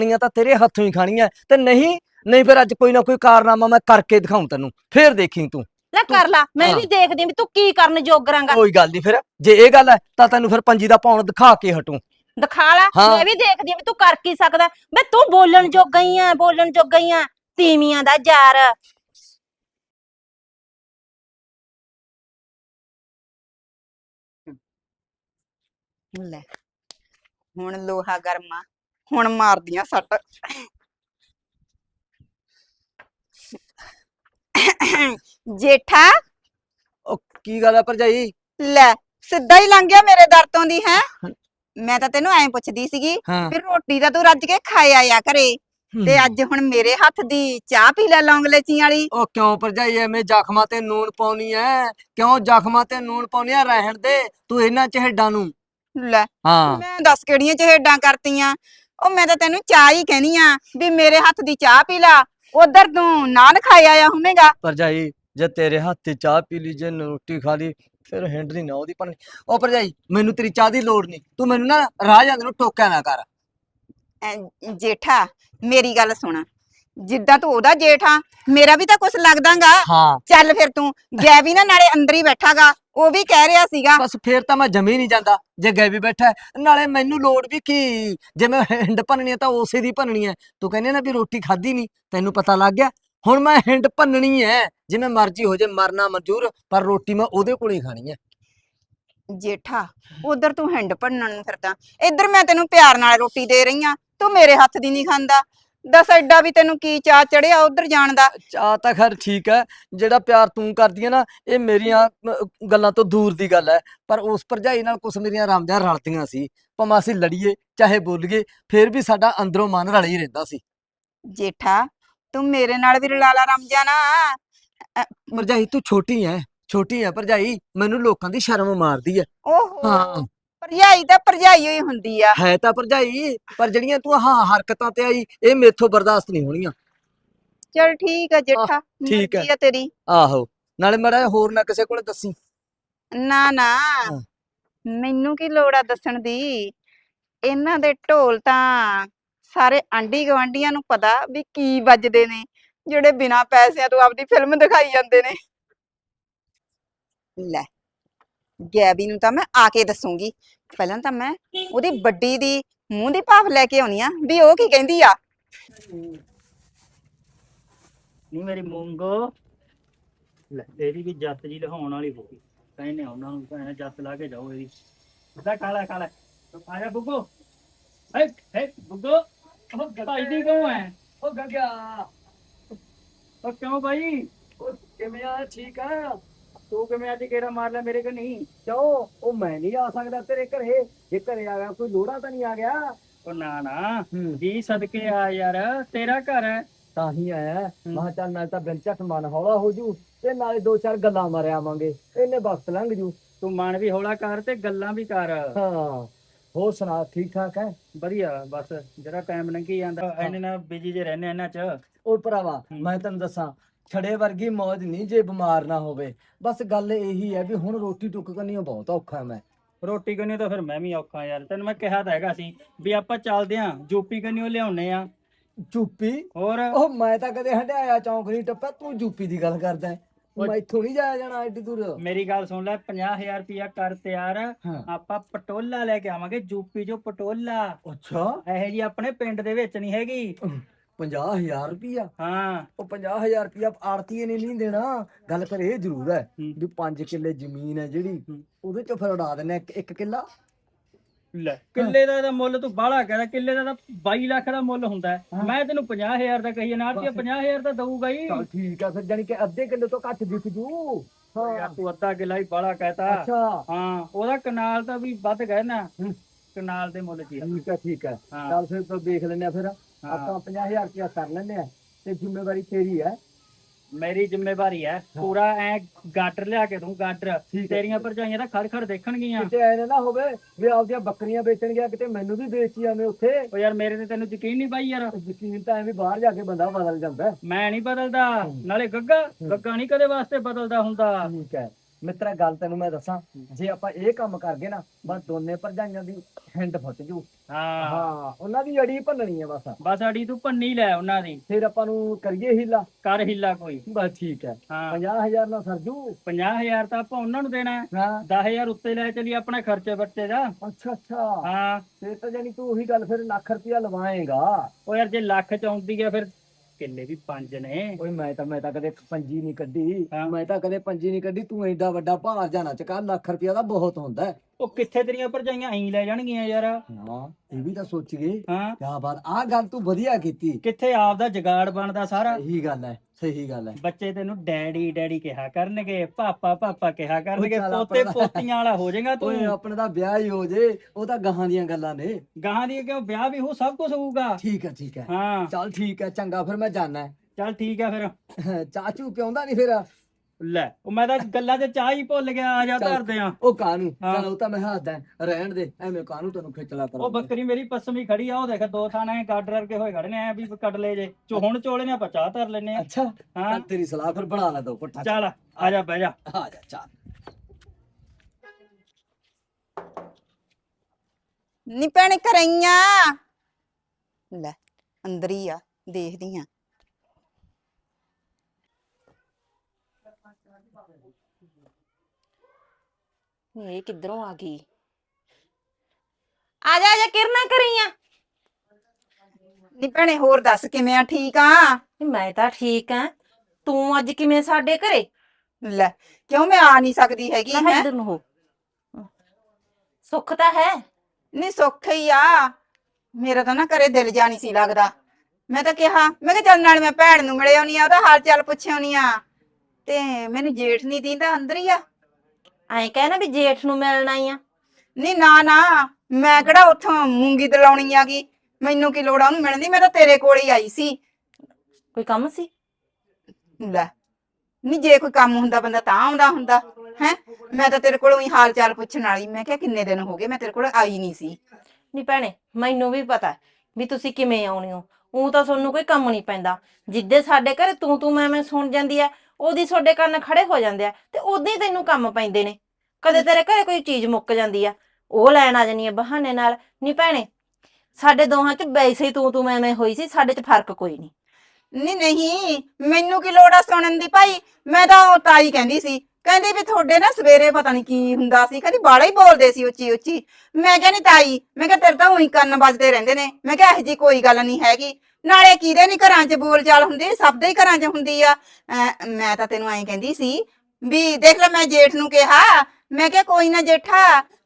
ਖਾਣੀਆਂ ਤਾਂ ਤੇਰੇ ਹੱਥੋਂ ਹੀ ਖਾਣੀਆਂ ਤੇ ਨਹੀਂ ਨਹੀਂ ਫਿਰ ਅੱਜ ਕੋਈ ਨਾ ਕੋਈ ਕਾਰਨਾਮਾ ਮੈਂ ਕਰਕੇ ਦਿਖਾਉਂ ਤੈਨੂੰ। ਫੇਰ ਦੇਖੀ ਤੂੰ। ਲੈ ਕਰ ਲਾ। ਮੈਂ। ਵੀ ਦੇਖਦੀ ਆਂ ਵੀ ਤੂੰ ਕੀ ਕਰਨ ਜੋਗਰਾਂਗਾ ਕੋਈ ਗੱਲ ਨਹੀਂ ਫਿਰ। ਜੇ ਇਹ ਗੱਲ ਹੈ ਤਾਂ ਤੈਨੂੰ ਫਿਰ ਪੰਜੀ ਦਾ ਪੌਣ ਦਿਖਾ ਕੇ ਹਟੂੰ। ਦਿਖਾ ਲੈ। ਮੈਂ ਵੀ ਦੇਖਦੀ ਆਂ ਵੀ ਤੂੰ ਕਰ ਕੀ ਸਕਦਾ। ਬੇ ਤੂੰ ਬੋਲਣ ਜੋਗਾ ਹੀ ਆ ਬੋਲਣ ਜੋਗਾ ਹੀ ਆ। ਤੀਵੀਆਂ ਦਾ ਯਾਰ। ਲੈ। ਹੁਣ ਲੋਹਾ ਗਰਮਾ। ਹੁਣ ਮਾਰਦੀਆਂ ਸੱਟ। ਜੇਠਾ। ਉਹ ਕੀ ਗੱਲ ਹੈ ਭਰਜਾਈ? ਲੈ ਸਿੱਧਾ ਹੀ ਲੰਘ ਗਿਆ ਮੇਰੇ ਦਰ ਤੋਂ ਦੀ ਹੈ? ਮੈਂ ਤਾਂ ਤੈਨੂੰ ਐਂ ਪੁੱਛਦੀ ਸੀਗੀ ਹਾਂ। ਫਿਰ ਰੋਟੀ ਤਾਂ ਤੂੰ ਰੱਜ ਕੇ ਖਾਇਆ ਆਇਆ ਘਰੇ? ਤੇ ਅੱਜ ਹੁਣ ਮੇਰੇ ਹੱਥ ਦੀ ਚਾਹ ਪੀ ਲੈ ਲੌਂਗ ਲੈਚੀ ਵਾਲੀ। ਉਹ ਕਿਉਂ ਭਰਜਾਈ ਐਵੇਂ ਜ਼ਖਮਾਂ ਤੇ ਨੂਨ ਪਾਉਣੀ ਐ? ਕਿਉਂ ਜ਼ਖਮਾਂ ਤੇ ਨੂਨ ਪਾਉਣੀ ਐ ਰਹਿਣ ਦੇ? ਤੂੰ ਇਹਨਾਂ ਚਿਹੜਾਂ ਨੂੰ। ਲੈ ਹਾਂ। ਮੈਂ ਦੱਸ ਕਿਹੜੀਆਂ ਚਿਹੜਾਂ ਕਰਤੀਆਂ? ਉਹ ਮੈਂ ਤਾਂ ਤੈਨੂੰ ਚਾਹ ਹੀ ਕਹਿਨੀ ਆ ਵੀ ਮੇਰੇ ਹੱਥ ਦੀ ਚਾਹ ਪੀ ਲਾ। ਉਧਰ ਤੂੰ ਨਾਨ ਖਾਇਆ ਆਇਆ ਹੋਵੇਂਗਾ। ਭਰਜਾਈ ਜੇ ਤੇਰੇ ਹੱਥ ਤੇ ਚਾਹ ਪੀ ਲਈ ਜੇ ਰੋਟੀ ਖਾ ਲਈ ਫਿਰ ਹੈਂਡਲੀ ਨਾ ਉਹਦੀ ਪਣੀ ਉਹ ਭਰਜਾਈ ਮੈਨੂੰ ਤੇਰੀ ਚਾਹ ਦੀ ਲੋੜ ਨਹੀਂ। ਤੂੰ ਮੈਨੂੰ ਨਾ ਰਾਹ ਜਾਂਦੇ ਨੂੰ ਟੋਕਿਆ ਨਾ ਕਰ। ਐ, ਜੇਠਾ ਮੇਰੀ ਗੱਲ ਸੁਣ। ਜਿੱਦਾਂ ਤੂੰ ਉਹਦਾ ਜੇਠਾ ਮੇਰਾ ਵੀ ਤਾਂ ਕੁਛ ਲੱਗਦਾਗਾ। ਹਾਂ। ਚੱਲ ਫਿਰ ਤੂੰ ਗਿਆ ਵੀ ਨਾ ਨਾਲੇ ਅੰਦਰ ਹੀ ਬੈਠਾਗਾ। ਉਹ ਵੀ ਕਹਿ ਰਿਹਾ ਸੀਗਾ। ਬਸ ਫੇਰ ਤਾਂ ਮੈਂ ਜਮੀ ਨਹੀਂ ਜਾਂਦਾ ਜੇ ਗਏ ਵੀ ਬੈਠਾ ਹੈ। ਨਾਲੇ ਮੈਨੂੰ ਲੋੜ ਵੀ ਕੀ? ਜੇ ਮੈਂ ਹਿੰਡ ਭੰਨਣੀ ਹੈ ਤਾਂ ਉਸੇ ਦੀ ਭੰਨਣੀ ਹੈ। ਤੂੰ ਕਹਿੰਦੇ ਨਾ ਵੀ ਰੋਟੀ ਖਾਧੀ ਨਹੀਂ ਤੈਨੂੰ ਪਤਾ ਲੱਗ ਗਿਆ। ਹੁਣ ਮੈਂ ਹਿੰਡ ਭੰਨਣੀ ਹੈ ਜਿਵੇਂ ਮਰਜ਼ੀ ਹੋ ਜੇ ਮਰਨਾ ਮਨਜ਼ੂਰ ਪਰ ਰੋਟੀ ਮੈਂ ਉਹਦੇ ਕੋਲ ਹੀ ਖਾਣੀ ਹੈ। ਜੇਠਾ ਉਧਰ ਤੂੰ ਹਿੰਡ ਭੰਨਣ ਨੂੰ ਫਿਰਦਾ। ਇੱਧਰ ਮੈਂ ਤੈਨੂੰ ਪਿਆਰ ਨਾਲ ਰੋਟੀ ਦੇ ਰਹੀ ਆ ਤੂੰ ਮੇਰੇ ਹੱਥ ਦੀ ਨਹੀਂ ਖਾਂਦਾ। ਦੱਸ ਐਡਾ ਵੀ ਤੈਨੂੰ ਕੀ ਚਾਹ ਚੜਿਆ ਉਧਰ ਜਾਣ ਦਾ? ਚਾਹ ਤਾਂ ਖੈਰ ਠੀਕ ਹੈ ਜਿਹੜਾ ਪਿਆਰ ਤੂੰ ਕਰਦੀ ਹੈ ਨਾ ਇਹ ਮੇਰੀਆਂ ਗੱਲਾਂ ਤੋਂ ਦੂਰ ਦੀ ਗੱਲ ਹੈ ਪਰ ਉਸ ਭਰਜਾਈ ਨਾਲ ਕੁਛ ਮੇਰੀਆਂ ਰਾਮਦਿਆਂ ਰਲਦੀਆਂ ਸੀ ਭਾਵੇਂ ਅਸੀਂ ਲੜੀਏ ਚਾਹੇ ਬੋਲੀਏ ਫੇਰ ਵੀ ਸਾਡਾ ਅੰਦਰੋਂ ਮਨ ਰਲ ਹੀ ਰਹਿੰਦਾ ਸੀ। ਜੇਠਾ ਤੂੰ ਮੇਰੇ ਨਾਲ ਵੀ ਰਲਾ ਲਾ ਰਮ ਜਾਣਾ। ਭਰਜਾਈ ਤੂੰ ਛੋਟੀ ਹੈ ਛੋਟੀ ਹੈ ਭਰਜਾਈ ਮੈਨੂੰ ਲੋਕਾਂ ਦੀ ਸ਼ਰਮ ਮਾਰਦੀ ਹੈ। ਓਹੋ। ਹਾਂ। ਭਰਜਾਈ ਤਾਂ ਭਰਜਾਈ ਹੀ ਹੁੰਦੀ ਆ। ਹੈ ਤਾਂ ਭਰਜਾਈ ਪਰ ਜਿਹੜੀਆਂ ਤੂੰ ਹਾਂ ਹਰਕਤਾਂ ਤੇ ਆਈ ਇਹ ਮੇਥੋਂ ਬਰਦਾਸ਼ਤ ਨਹੀਂ ਹੋਣੀਆਂ। ਚਲ ਠੀਕ ਆ ਜੇਠਾ ਠੀਕ ਆ। ਮਰਜ਼ੀ ਆ। ਤੇਰੀ। ਆਹੋ ਨਾਲੇ ਮੜਾ ਹੋਰ ਨਾ ਕਿਸੇ ਕੋਲੇ ਦੱਸੀ। ਨਾ ਨਾ ਹਾਂ। ਮੈਨੂੰ ਕੀ ਲੋੜ ਆ ਦੱਸਣ ਦੀ? ਇਹਨਾਂ ਦੇ ਢੋਲ ਤਾਂ ਸਾਰੇ ਆਂਢੀ ਗਵਾਂਢੀਆਂ ਨੂੰ ਪਤਾ ਵੀ ਕੀ ਵੱਜਦੇ ਨੇ ਜਿਹੜੇ ਬਿਨਾਂ ਪੈਸਿਆਂ ਤੋਂ ਆਪਦੀ ਫਿਲਮ ਦਿਖਾਈ ਜਾਂਦੇ ਨੇ। ਲੈ। ਗੈਬੀ ਨੂੰ ਤਾਂ ਮੈਂ ਆ ਕੇ ਦੱਸੂਗੀ। ਪਹਿਲਾਂ ਤਾਂ ਮੈਂ ਉਹਦੀ ਵੱਡੀ ਦੀ ਮੂੰਹ ਦੀ ਭਾਫ ਲੈ ਕੇ ਆਉਣੀ ਆ ਵੀ ਉਹ ਕੀ ਕਹਿੰਦੀ ਆ? ਨਹੀਂ ਮੇਰੀ ਮੂੰਗੋ। ਲੈ ਇਹਦੀ ਵੀ ਜੱਤ ਜੀ ਲਹਾਉਣ ਵਾਲੀ ਹੋ ਗਈ। ਕਹਿੰਨੇ ਉਹਨਾਂ ਨੂੰ ਭੈਣਾ ਜੱਤ ਲਾ ਕੇ ਜਾਓ ਇਹਦੀ। ਦਾ ਕਾਲਾ ਕਾਲਾ ਆ ਜਾ ਬੁੱਗੋ ਹੈ ਹੈ ਬੁੱਗੋ ਉਹ ਭਾਈ ਦੀ ਕੌਣ ਹੈ ਉਹ ਗੰਗਿਆ। ਉਹ ਕਿਉਂ ਭਾਈ ਉਹ ਕਿਵੇਂ ਆ? ਠੀਕ ਆ? ਤੂੰ ਕਿਵੇਂ ਅੱਜ ਕਿਹੜਾ ਮਾਰ ਲਿਆ ਮੇਰੇ ਕੋ ਨਹੀਂ। ਕਿਉਂ? ਉਹ ਮੈਂ ਨਹੀਂ ਆ ਸਕਦਾ ਤੇਰੇ ਘਰੇ। ਜੇ ਘਰੇ ਆ ਗਿਆ ਕੋਈ ਲੋੜਾ ਤਾਂ ਨਹੀਂ ਆ ਗਿਆ? ਉਹ ਨਾ ਨਾ। ਹੂੰ। ਜੀ ਸਦਕੇ ਆ ਯਾਰ। ਤੇਰਾ ਘਰ ਹੈ। ਤਾਂ ਹੀ ਆਇਆ। ਮਾ ਚੱਲ ਨਾਲ ਤਾਂ ਬਿੰਚਕ ਮਨ ਹੌਲਾ ਹੋ ਜੂ ਤੇ ਨਾਲੇ ਦੋ ਚਾਰ ਗੱਲਾਂ ਮਾਰਿਆ ਆਵਾਂਗੇ। ਇਹਨੇ ਵਕਤ ਲੰਘ ਜੂ। ਤੂੰ ਮਨ ਵੀ ਹੌਲਾ ਕਰ ਤੇ ਗੱਲਾਂ ਵੀ ਕਰ। ਹਾਂ। ਹੋਰ ਸੁਣਾ ਠੀਕ ਠਾਕ ਹੈ? ਵਧੀਆ ਬਸ। ਜਿਹੜਾ ਟਾਈਮ ਲੰਘੀ ਜਾਂਦਾ। ਐਨੇ ਨਾਲ ਬਿਜ਼ੀ ਜੇ ਰਹਿੰਦੇ ਇਹਨਾਂ ਚ। ਉਹ ਭਰਾਵਾ। ਮੈਂ ਤੈਨੂੰ ਦੱਸਾਂ ਛੜੇ ਵਰਗੀ ਮੌਜ ਨਹੀਂ ਜੇ ਬਿਮਾਰ ਨਾ ਹੋਵੇ। ਬਸ ਗੱਲ ਇਹੀ ਹੈ ਵੀ ਹੁਣ ਰੋਟੀ ਟੁੱਕ ਕਰਨੀ ਬਹੁਤ ਔਖਾ ਮੈਂ। ਰੋਟੀ ਕੰਨੀ ਤਾਂ ਫਿਰ ਮੈਂ ਵੀ ਔਖਾ ਯਾਰ ਤੈਨੂੰ ਮੈਂ ਕਿਹਾ ਤਾਂ ਹੈਗਾ ਸੀ ਵੀ ਆਪਾਂ ਚੱਲਦੇ ਆਂ ਯੂਪੀ ਕੰਨੀ ਲਿਆਉਣੇ ਆ। ਚੁੱਪੀ ਹੋਰ? ਉਹ ਮੈਂ ਤਾਂ ਕਦੇ ਹੰਡਾਇਆ ਚੌਂਕ ਨਹੀਂ ਟੱਪਿਆ ਤੂੰ ਯੂਪੀ ਦੀ ਗੱਲ ਕਰਦਾ ਹੈ। ਉਹ- ਮੈਂ ਇੱਥੋਂ ਨਹੀਂ ਜਾਇਆ ਜਾਣਾ ਐਡੀ ਦੂਰ। ਮੇਰੀ ਗੱਲ ਸੁਣ ਲੈ 50000 ਰੁਪਇਆ ਕਰ ਤਿਆਰ। ਹਾਂ। ਆਪਾਂ ਪਟੋਲਾ ਲੈ ਕੇ ਆਵਾਂਗੇ ਯੂਪੀ ਜੋ ਪਟੋਲਾ। ਅੱਛਾ। ਇਹੋ ਜੀ ਆਪਣੇ ਪਿੰਡ ਦੇ ਵਿੱਚ ਨਹੀਂ ਹੈਗੀ। 50000 ਰੁਪਿਆ ਹਾਂ। ਉਹ 50000 ਰੁਪਿਆ ਆੜਤੀਏ ਨੇ ਨਹੀਂ ਦੇਣਾ। ਗੱਲ ਕਰ ਇਹ ਜ਼ਰੂਰ ਹੈ। ਵੀ 5 ਕਿੱਲੇ ਜ਼ਮੀਨ ਹੈ ਜਿਹੜੀ। ਉਹਦੇ ਚੋਂ ਫਿਰ ਉਡਾ ਦਿੰਨੇ ਇੱਕ ਕਿੱਲਾ। ਲੈ ਕਿੱਲੇ ਦਾ ਤਾਂ ਮੁੱਲ ਤੂੰ ਬਾਹਲਾ ਕਹਿੰਦਾ ਕਿੱਲੇ ਦਾ ਤਾਂ 22 ਲੱਖ ਦਾ ਮੁੱਲ ਹੁੰਦਾ। ਮੈਂ ਤੈਨੂੰ 50000 ਦਾ ਕਹੀ ਨਾ ਬਸ। 50000 ਤਾਂ ਦਊਗਾ ਹੀ। ਚਲ ਠੀਕ ਆ ਫਿਰ ਜਾਨੀ ਕਿ ਅੱਧੇ ਕਿੱਲੇ ਤੋਂ ਘੱਟ ਦਿਖ ਜੂ। ਹਾਂ। ਤੂੰ ਅੱਧਾ ਕਿੱਲਾ ਹੀ ਬਾਹਲਾ ਕਹਿਤਾ। ਅੱਛਾ। ਹਾਂ ਉਹਦਾ ਕਨਾਲ ਤਾਂ ਵੀ ਵੱਧ ਗਏ ਨਾ। ਕਨਾਲ ਦੇ ਮੁੱਲ ਜੀ ਠੀਕ ਹੈ ਠੀਕ ਹਾਂ। ਚੱਲ ਫਿਰ ਤਾਂ ਦੇਖ ਲੈਂਦੇ ਆ ਫਿਰ। ਆਪਾਂ 50000 ਰੁਪਇਆ ਕਰ ਲੈਂਦੇ ਆ ਤੇ ਜ਼ਿੰਮੇਵਾਰੀ ਤੇਰੀ ਹੈ। ਮੇਰੀ ਜ਼ਿੰਮੇਵਾਰੀ ਹੈ ਪੂਰਾ ਐ ਗਾਡਰ ਲਿਆ ਕੇ ਦੂੰ ਠੀਕ ਹੈ। ਤੇਰੀਆਂ ਭਰਜਾਈਆਂ ਤਾਂ ਖੜ ਖੜ ਦੇਖਣਗੀਆਂ। ਕਿਤੇ ਐ ਨਾ ਹੋਵੇ ਵੀ ਆਪਦੀਆਂ ਬੱਕਰੀਆਂ ਵੇਚਣ ਗਿਆ ਕਿਤੇ ਮੈਨੂੰ ਵੀ ਵੇਚੀ ਆਵੇਂ ਉੱਥੇ। ਉਹ ਯਾਰ ਮੇਰੇ ਤੇ ਤੈਨੂੰ ਯਕੀਨ ਨਹੀਂ ਬਾਈ ਯਾਰ। ਯਕੀਨ ਤਾਂ ਐਵੇਂ ਬਾਹਰ ਜਾ ਕੇ ਬੰਦਾ ਬਦਲ ਜਾਂਦਾ। ਮੈਂ ਨਹੀਂ ਬਦਲਦਾ। ਨਾਲੇ ਗੱਗਾ। ਗੱਗਾ ਨਹੀਂ ਕਦੇ ਵਾਸਤੇ ਬਦਲਦਾ ਹੁੰਦਾ। ਠੀਕ ਹੈ। ਮਿੱਤਰਾ ਗੱਲ ਤੈਨੂੰ ਮੈਂ ਦੱਸਾਂ ਜੇ ਆਪਾਂ ਇਹ ਕੰਮ ਕਰ ਗਏ ਨਾ ਬਸ ਦੋਨੇ ਭਰਜਾਈਆਂ ਦੀ ਹਿੰਡ ਫੁੱਟ ਜੂ। ਹਾਂ। ਹਾਂ ਉਹਨਾਂ ਦੀ ਅੜੀ ਭੰਨਣੀ ਹੈ ਬਸ। ਬਸ ਅੜੀ ਤੂੰ ਭੰਨੀ ਲੈ ਉਹਨਾਂ ਦੀ। ਫਿਰ ਆਪਾਂ ਨੂੰ ਕਰੀਏ ਹੀਲਾ। ਕਰ ਹਿੱਲਾ ਕੋਈ। ਬਸ ਠੀਕ ਹੈ। ਹਾਂ। 50000 ਨਾਲ ਸਰਜੂ 50000 ਤਾਂ ਆਪਾਂ ਉਹਨਾਂ ਨੂੰ ਦੇਣਾ। ਹੈ। ਹਾਂ 10000 ਉੱਤੇ ਲੈ ਚਲੀ ਆਪਣਾ ਖਰਚੇ ਬੱਚੇ ਦਾ। ਅੱਛਾ ਅੱਛਾ। ਹਾਂ। ਫਿਰ ਤਾਂ ਜਾਨੀ ਤੂੰ ਉਹੀ ਗੱਲ ਫਿਰ ਲੱਖ ਰੁਪਇਆ ਲਵਾਏਗਾ। ਉਹ ਯਾਰ ਜੇ ਲੱਖ ਚ ਆਉਂਦੀ ਆ ਫਿਰ ਕਿੱਲੇ ਵੀ ਪੰਜ ਨੇ। ਓਏ ਮੈਂ ਤਾਂ ਮੈਂ ਤਾਂ ਕਦੇ ਪੰਜੀ ਨਹੀਂ ਕੱਢੀ। ਹਾਂ। ਮੈਂ ਤਾਂ ਕਦੇ ਪੰਜੀ ਨਹੀਂ ਕੱਢੀ। ਤੂੰ ਐਡਾ ਵੱਡਾ ਭਾਰ ਜਾਣਾ ਚਕਾ। ਲੱਖ ਰੁਪਇਆ ਦਾ ਬਹੁਤ ਹੁੰਦਾ ਹੈ। ਉਹ ਕਿੱਥੇ ਤੇਰੀਆਂ ਭਰਜਾਈਆਂ ਐਂ ਲੈ ਜਾਣਗੀਆਂ ਯਾਰ। ਹਾਂ ਇਹ ਵੀ ਤਾਂ ਸੋਚੀਏ ਹਾਂ। ਕਿਆ ਬਾਤ। ਆਹ ਗੱਲ ਤੂੰ ਵਧੀਆ ਕੀਤੀ। ਕਿੱਥੇ ਆਪ ਦਾ ਜਗਾੜ ਬਣਦਾ ਸਾਰਾ। ਸਹੀ ਗੱਲ ਹੈ। ਸਹੀ ਗੱਲ ਹੈ। ਬੱਚੇ ਤੈਨੂੰ ਡੈਡੀ ਡੈਡੀ ਕਿਹਾ ਕਰਨਗੇ ਪਾਪਾ ਪਾਪਾ ਕਿਹਾ ਕਰਨਗੇ ਚੱਲ ਪੋਤੇ ਆਪਣਾ- ਪੋਤੀਆਂ ਵਾਲਾ ਹੋ ਜਾਏਗਾ ਓਏ ਤੂੰ ਆਪਣੇ ਦਾ ਵਿਆਹ ਹੀ ਹੋ ਜੇ ਉਹ ਤਾਂ ਗਾਹਾਂ ਦੀਆਂ ਗੱਲਾਂ ਨੇ। ਗਾਹਾਂ ਦੀ ਕਿਉਂ? ਵਿਆਹ ਵੀ ਹੋ ਸਭ ਕੁਝ ਹੋਊਗਾ। ਠੀਕ ਹੈ ਠੀਕ ਹੈ। ਹਾਂ। ਚੱਲ ਠੀਕ ਹੈ ਚੰਗਾ ਫਿਰ ਮੈਂ ਜਾਣਾ ਚੱਲ ਠੀਕ ਆ ਫਿਰ। ਚਾਚੂ ਪਿਆਉਂਦਾ ਨਹੀਂ ਫਿਰ? ਲੈ ਉਹ ਮੈਂ ਤਾਂ ਗੱਲਾਂ 'ਚ ਚਾਹ ਹੀ ਭੁੱਲ ਗਿਆ ਆ ਜਾ ਚੱਲ। ਧਰਦੇ ਆ। ਉਹ ਕਾਨੂੰ ਹਾਂ। ਚਲ ਉਹ ਤਾਂ ਮੈਂ ਹੱਸਦਾ ਰਹਿਣ ਦੇ ਐਵੇਂ ਕਾਨੂੰ ਤੈਨੂੰ ਖਿੱਚਲਾ ਕਰ ਉਹ ਬੱਕਰੀ ਮੇਰੀ ਪਸਮੀ ਖੜੀ ਆ ਉਹ ਦੇਖ ਦੋ ਥਾਣੇ ਗਾਡਰ ਕੇ ਹੋਏ ਖੜੇ ਨੇ ਐ ਵੀ ਕੱਢ ਲੈ ਜੇ। ਚੋ ਹੁਣ ਚੋਲੇ ਨੇ ਆਪਾਂ ਚਾਹ ਧਰ ਲੈਨੇ ਆ। ਅੱਛਾ ਹਾਂ। ਚੱਲ ਤੇਰੀ ਸਲਾਹ ਫਿਰ ਬਣਾ ਲੈ ਦੋ ਪੁੱਠਾ। ਚੱਲ ਆ ਜਾ ਬਹਿ ਜਾ। ਆ ਜਾ ਚੱਲ। ਨੀ ਭੈਣੇ ਕਰਈਆਂ ਲੈ ਅੰਦਰ ਹੀ ਆ ਦੇਖਦੀ ਆ। ਇਹ ਕਿੱਧਰੋਂ ਆ ਗਈ? ਆ ਜਾ ਆ ਜਾ ਕਿਰਨਾ ਕਰੀਆਂ। ਨੀ ਭੈਣੇ ਹੋਰ ਦੱਸ ਕਿਵੇਂ ਆ? ਠੀਕ ਆ? ਮੈਂ ਤਾਂ ਠੀਕ ਆ। ਤੂੰ ਅੱਜ ਕਿਵੇਂ ਸਾਡੇ ਘਰੇ? ਲੈ ਕਿਉਂ ਮੈਂ ਆ ਨਹੀਂ ਸਕਦੀ ਹੈਗੀ ਮੈਂ ਹੈ? ਇੱਧਰ ਨੂੰ ਹੋ। ਸੁੱਖ ਤਾਂ ਹੈ? ਨੀ ਸੁੱਖ ਹੀ ਆ। ਮੇਰਾ ਤਾਂ ਨਾ ਘਰੇ ਦਿਲ ਜਾ ਨਹੀਂ ਸੀ ਲੱਗਦਾ। ਮੈਂ ਤਾਂ ਕਿਹਾ ਮੈਂ ਕਿਹਾ ਚੱਲ ਨਾਲ ਮੈਂ ਭੈਣ ਨੂੰ ਮਿਲੇ ਆਉਣੀ ਆ ਉਹਦਾ ਹਾਲ ਚਾਲ ਪੁੱਛੇ ਆਉਣੀ ਆ। ਤੇ ਮੈਨੂੰ ਜੇਠ ਨਹੀਂ ਦੀਂਦਾ ਅੰਦਰ ਹੀ ਆ। ਐਂ ਕਹਿਣਾ ਵੀ ਜੇਠ ਨੂੰ ਮਿਲਣਾ ਹੀ ਆ। ਨੀ ਨਾ ਨਾ ਮੈਂ ਕਿਹੜਾ ਉੱਥੋਂ ਮੂੰਗੀ ਦਲਾਉਣੀ ਆ ਗਈ ਮੈਨੂੰ ਕੀ ਲੋੜ ਆ ਉਹਨੂੰ ਮਿਲਣ ਦੀ? ਮੈਂ ਤਾਂ ਤੇਰੇ ਕੋਲ ਹੀ ਆਈ ਸੀ। ਕੋਈ ਕੰਮ ਸੀ? ਲੈ ਨੀ ਜੇ ਕੋਈ ਕੰਮ ਹੁੰਦਾ ਬੰਦਾ ਤਾਂ ਆਉਂਦਾ ਹੁੰਦਾ ਹੈ? ਮੈਂ ਤਾਂ ਤੇਰੇ ਕੋਲੋਂ ਹੀ ਹਾਲ ਚਾਲ ਪੁੱਛਣ ਵਾਲੀ ਮੈਂ ਕਿਹਾ ਕਿੰਨੇ ਦਿਨ ਹੋ ਗਏ ਮੈਂ ਤੇਰੇ ਕੋਲ ਆਈ ਨਹੀਂ ਸੀ। ਨਹੀਂ ਭੈਣੇ ਮੈਨੂੰ ਵੀ ਪਤਾ ਵੀ ਤੁਸੀਂ ਕਿਵੇਂ ਆਉਣੀ ਹੋ। ਉਹ ਤਾਂ ਤੁਹਾਨੂੰ ਕੋਈ ਕੰਮ ਨਹੀਂ ਪੈਂਦਾ। ਜਿੱਦੇ ਸਾਡੇ ਘਰੇ ਤੂੰ ਤੂੰ ਮੈਂ ਮੈਂ ਸੁਣ ਜਾਂਦੀ ਆ ਉਹਦੀ ਤੁਹਾਡੇ ਕੰਨ ਖੜੇ ਹੋ ਜਾਂਦੇ ਆ ਤੇ ਉਦੋਂ ਹੀ ਤੈਨੂੰ ਕੰਮ ਪੈਂਦੇ ਨੇ। ਕਦੇ ਤੇਰੇ ਘਰੇ ਕੋਈ ਚੀਜ਼ ਮੁੱਕ ਜਾਂਦੀ ਆ ਉਹ ਲੈਣ ਆ ਜਾਨੀ ਆ ਬਹਾਨੇ ਨਾਲ। ਨਹੀਂ ਭੈਣੇ ਸਾਡੇ ਦੋਹਾਂ 'ਚ ਵੈਸੇ ਹੀ ਤੂੰ ਤੂੰ ਮੈਂ ਮੈਂ ਹੋਈ ਸੀ ਸਾਡੇ 'ਚ ਫ਼ਰਕ ਕੋਈ ਨਹੀਂ ਨਹੀਂ ਨਹੀਂ ਮੈਨੂੰ ਕੀ ਲੋੜ ਆ ਸੁਣਨ ਦੀ ਭਾਈ? ਮੈਂ ਤਾਂ ਉਹ ਤਾਈ ਕਹਿੰਦੀ ਸੀ ਕਹਿੰਦੀ ਵੀ ਤੁਹਾਡੇ ਨਾ ਸਵੇਰੇ ਪਤਾ ਨਹੀਂ ਕੀ ਹੁੰਦਾ ਸੀ ਕਹਿੰਦੀ ਬਾਲਾ ਹੀ ਬੋਲਦੇ ਸੀ ਉੱਚੀ ਉੱਚੀ। ਮੈਂ ਕਹਿੰਦੀ ਤਾਈ ਮੈਂ ਕਿਹਾ ਤੇਰੇ ਤਾਂ ਉਹੀ ਕੰਨ ਵੱਜਦੇ ਰਹਿੰਦੇ ਨੇ ਮੈਂ ਕਿਹਾ ਇਹੋ ਜੀ ਕੋਈ ਗੱਲ ਨਹੀਂ ਹੈਗੀ। ਨਾਲੇ ਕਿਹਦੇ ਨਹੀਂ ਘਰਾਂ 'ਚ ਬੋਲ ਚਾਲ ਹੁੰਦੀ? ਸਭ ਦੇ ਹੀ ਘਰਾਂ 'ਚ ਹੁੰਦੀ ਆ। ਅਹ ਮੈਂ ਤਾਂ ਤੈਨੂੰ ਐਂ ਕਹਿੰਦੀ ਸੀ ਵੀ ਦੇਖ ਲੈ ਮੈਂ ਜੇਠ ਨੂੰ ਕਿਹਾ ਮੈਂ ਕਿਹਾ ਕੋਈ ਨਾ ਜੇਠਾ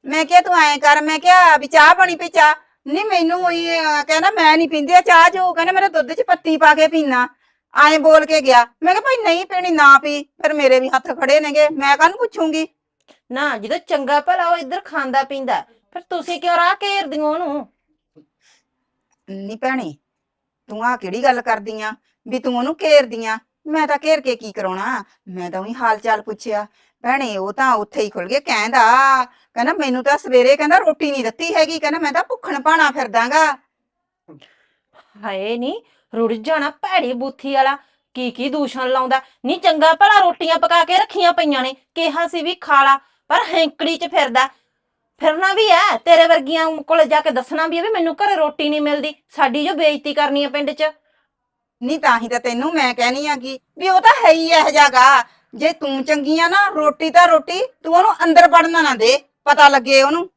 ਮੈਂ ਕਿਹਾ ਤੂੰ ਐਂ ਕਰ ਮੈਂ ਕਿਹਾ ਵੀ ਚਾਹ ਪਾਣੀ ਪੀ ਚਾਹ। ਨਹੀਂ ਮੈਨੂੰ ਅਹ, ਕਹਿੰਦਾ ਮੈਂ ਨਹੀਂ ਪੀਂਦੀ ਆ ਚਾਹ ਜੋ ਕਹਿੰਦਾ ਮੇਰਾ ਦੁੱਧ 'ਚ ਪੱਤੀ ਪਾ ਕੇ ਪੀਣਾ ਐਂ ਬੋਲ ਕੇ ਗਿਆ। ਮੈਂ ਕਿਹਾ ਭਾਈ ਨਹੀਂ ਪੀਣੀ ਨਾ ਪੀ ਫਿਰ ਮੇਰੇ ਵੀ ਹੱਥ ਖੜੇ ਨੇਗੇ ਮੈਂ ਕਾਹਨੂੰ ਪੁੱਛੂੰਗੀ? ਨਾ ਜਦੋਂ ਚੰਗਾ ਭਲਾ ਉਹ ਇੱਧਰ ਖਾਂਦਾ ਪੀਂਦਾ ਫਿਰ ਤੁਸੀਂ ਕਿਉਂ ਰਾਹ ਘੇਰਦੀਆਂ ਉਹਨੂੰ? ਨਹੀਂ ਭੈਣੇ ਤੂੰ ਆ ਕਿਹੜੀ ਗੱਲ ਕਰਦੀ ਆ ਵੀ ਤੂੰ ਉਹਨੂੰ ਘੇਰਦੀ ਆ ਮੈਂ ਤਾਂ ਘੇਰ ਕੇ ਕੀ ਕਰਾਉਣਾ? ਮੈਂ ਤਾਂ ਉਹੀ ਹਾਲ ਚਾਲ ਪੁੱਛਿਆ। ਭੈਣੇ, ਉਹ ਤਾਂ ਉੱਥੇ ਹੀ ਖੁੱਲ ਗਿਆ ਕਹਿੰਦਾ ਕਹਿੰਦਾ, ਮੈਨੂੰ ਤਾਂ ਸਵੇਰੇ ਕਹਿੰਦਾ ਰੋਟੀ ਨਹੀਂ ਦਿੱਤੀ ਹੈਗੀ, ਕਹਿੰਦਾ, ਮੈਂ ਤਾਂ ਭੁੱਖਣ ਭਾਣਾ ਫਿਰਦਾਗਾ। ਹਾਏ ਨੀ, ਰੁੜ ਜਾਣਾ ਭੈੜੀ ਬੂਥੀ ਵਾਲਾ। ਕੀ ਕੀ ਦੂਸ਼ਣ ਲਾਉਂਦਾ? ਨੀ, ਚੰਗਾ ਭਲਾ ਰੋਟੀਆਂ ਪਕਾ ਕੇ ਰੱਖੀਆਂ ਪਈਆਂ ਨੇ, ਕਿਹਾ ਸੀ ਵੀ ਖਾ ਲਾ, ਪਰ ਹੈਂਕੜੀ 'ਚ ਫਿਰਦਾ। ਫਿਰਨਾ ਵੀ ਐ ਤੇਰੇ ਵਰਗੀਆਂ ਕੋਲੇ ਜਾ ਕੇ ਦੱਸਣਾ ਵੀ ਐ ਵੀ ਮੈਨੂੰ ਘਰੇ ਰੋਟੀ ਨਹੀਂ ਮਿਲਦੀ ਸਾਡੀ ਜੋ ਬੇਇੱਜ਼ਤੀ ਕਰਨੀ ਐ ਪਿੰਡ 'ਚ। ਨਹੀਂ ਤਾਂ ਹੀ ਤਾਂ ਤੈਨੂੰ ਮੈਂ ਕਹਿਣੀ ਆਗੀ ਵੀ ਉਹ ਤਾਂ ਹੈ ਹੀ ਇਹ ਜਾਗਾ ਜੇ ਤੂੰ ਚੰਗੀ ਆ ਨਾ ਰੋਟੀ ਤਾਂ ਰੋਟੀ ਤੂੰ ਉਹਨੂੰ ਅੰਦਰ ਵੜਨਾ ਨਾ ਦੇ ਪਤਾ ਲੱਗੇ ਉਹਨੂੰ।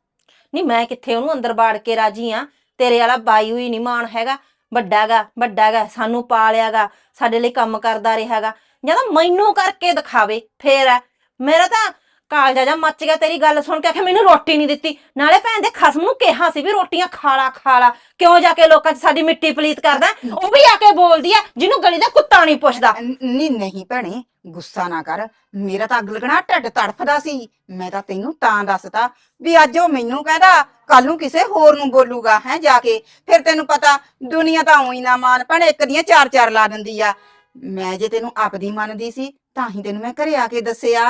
ਨਹੀਂ ਮੈਂ ਕਿੱਥੇ ਉਹਨੂੰ ਅੰਦਰ ਬਾੜ ਕੇ ਰਾਜੀ ਆ? ਤੇਰੇ ਵਾਲਾ ਬਾਈ ਹੋਈ ਨਹੀਂ ਮਾਣ ਹੈਗਾ ਵੱਡਾਗਾ ਵੱਡਾਗਾ ਸਾਨੂੰ ਪਾਲਿਆਗਾ ਸਾਡੇ ਲਈ ਕੰਮ ਕਰਦਾ ਰਿਹਾਗਾ ਜਦੋਂ ਮੈਨੂੰ ਕਰਕੇ ਦਿਖਾਵੇ ਫੇਰ ਐ। ਮੇਰਾ ਤਾਂ ਕਾਲਜਾ ਜਾ ਮੱਚ ਗਿਆ ਤੇਰੀ ਗੱਲ ਸੁਣ ਕੇ, ਆਖਿਆ ਮੈਨੂੰ ਰੋਟੀ ਨਹੀਂ ਦਿੱਤੀ। ਨਾਲੇ ਭੈਣ ਦੇ ਖਸਮ ਨੂੰ ਕਿਹਾ ਸੀ ਵੀ ਰੋਟੀਆਂ ਖਾਲਾ ਖਾਲਾ। ਕਿਉਂ ਜਾ ਕੇ ਲੋਕਾਂ 'ਚ ਸਾਡੀ ਮਿੱਟੀ ਪਲੀਤ ਕਰਦਾ? ਉਹ ਵੀ ਆ ਕੇ ਬੋਲਦੀ ਆ, ਜਿਹਨੂੰ ਗਲੀ ਦਾ ਕੁੱਤਾ ਨਹੀਂ ਪੁੱਛਦਾ। ਨਹੀਂ ਨਹੀਂ ਭੈਣੇ, ਗੁੱਸਾ ਨਾ ਕਰ। ਮੇਰਾ ਤਾਂ ਅੱਗ ਲੱਗਣਾ, ਢਿੱਡ ਤੜਫਦਾ ਸੀ। ਮੈਂ ਤਾਂ ਤੈਨੂੰ ਤਾਂ ਦੱਸਤਾ ਵੀ ਅੱਜ ਉਹ ਮੈਨੂੰ ਕਹਿੰਦਾ ਕੱਲ ਨੂੰ ਕਿਸੇ ਹੋਰ ਨੂੰ ਬੋਲੂਗਾ, ਹੈ, ਜਾ ਕੇ। ਫਿਰ ਤੈਨੂੰ ਪਤਾ, ਦੁਨੀਆ ਤਾਂ ਉਹੀ ਨਾ ਮਾਨ। ਭੈਣੇ, ਇੱਕ ਦੀਆਂ ਚਾਰ ਚਾਰ ਲਾ ਦਿੰਦੀ ਆ। ਮੈਂ ਜੇ ਤੈਨੂੰ ਆਪਦੀ ਮੰਨਦੀ ਸੀ, ਤਾਂ ਹੀ ਤੈਨੂੰ ਮੈਂ ਘਰੇ ਆ ਕੇ ਦੱਸਿਆ।